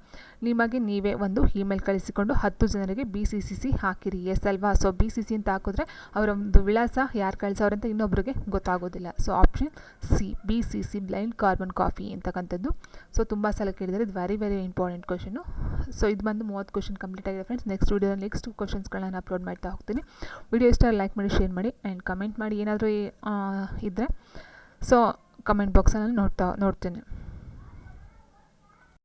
ನಿಮಗೆ ನೀವೇ ಒಂದು ಇಮೇಲ್ ಕಳಿಸಿಕೊಂಡು ಹತ್ತು ಜನರಿಗೆ ಬಿ ಸಿ ಸಿ ಸಿ ಹಾಕಿರಿ. ಎಸ್ ಅಲ್ವಾ? ಸೊ ಬಿ ಸಿ ಸಿ ಅಂತ ಹಾಕಿದ್ರೆ ಅವರ ಒಂದು ವಿಳಾಸ ಯಾರು ಕಳಿಸೋರು ಅಂತ ಇನ್ನೊಬ್ರಿಗೆ ಗೊತ್ತಾಗೋದಿಲ್ಲ. So option C B C C blind carbon copy ಅಂತಕ್ಕಂಥದ್ದು ಸೊ ತುಂಬ ಸಲ ಕೇಳಿದರೆ ಇದು very very important question so ಇದು ಬಂದು ಮೂವತ್ತು ಕ್ವಶನ್ ಕಂಪ್ಲೀಟ್ ಆಗಿದೆ ಫ್ರೆಂಡ್ಸ್ ನೆಕ್ಸ್ಟ್ ವೀಡಿಯೋ ನೆಕ್ಸ್ಟ್ ಕ್ವಶನ್ಸ್ಗಳನ್ನ ಅಪ್ಲೋಡ್ ಮಾಡ್ತಾ ಹೋಗ್ತೀನಿ. ವಿಡಿಯೋ ಇಷ್ಟ ಲೈಕ್ ಮಾಡಿ ಶೇರ್ ಮಾಡಿ ಆ್ಯಂಡ್ ಕಮೆಂಟ್ ಮಾಡಿ ಏನಾದರೂ ಇದ್ದರೆ ಸೊ ಕಮೆಂಟ್ ಬಾಕ್ಸಲ್ಲಿ ನೋಡ್ತಾ, ನೋಡ್ತೀನಿ.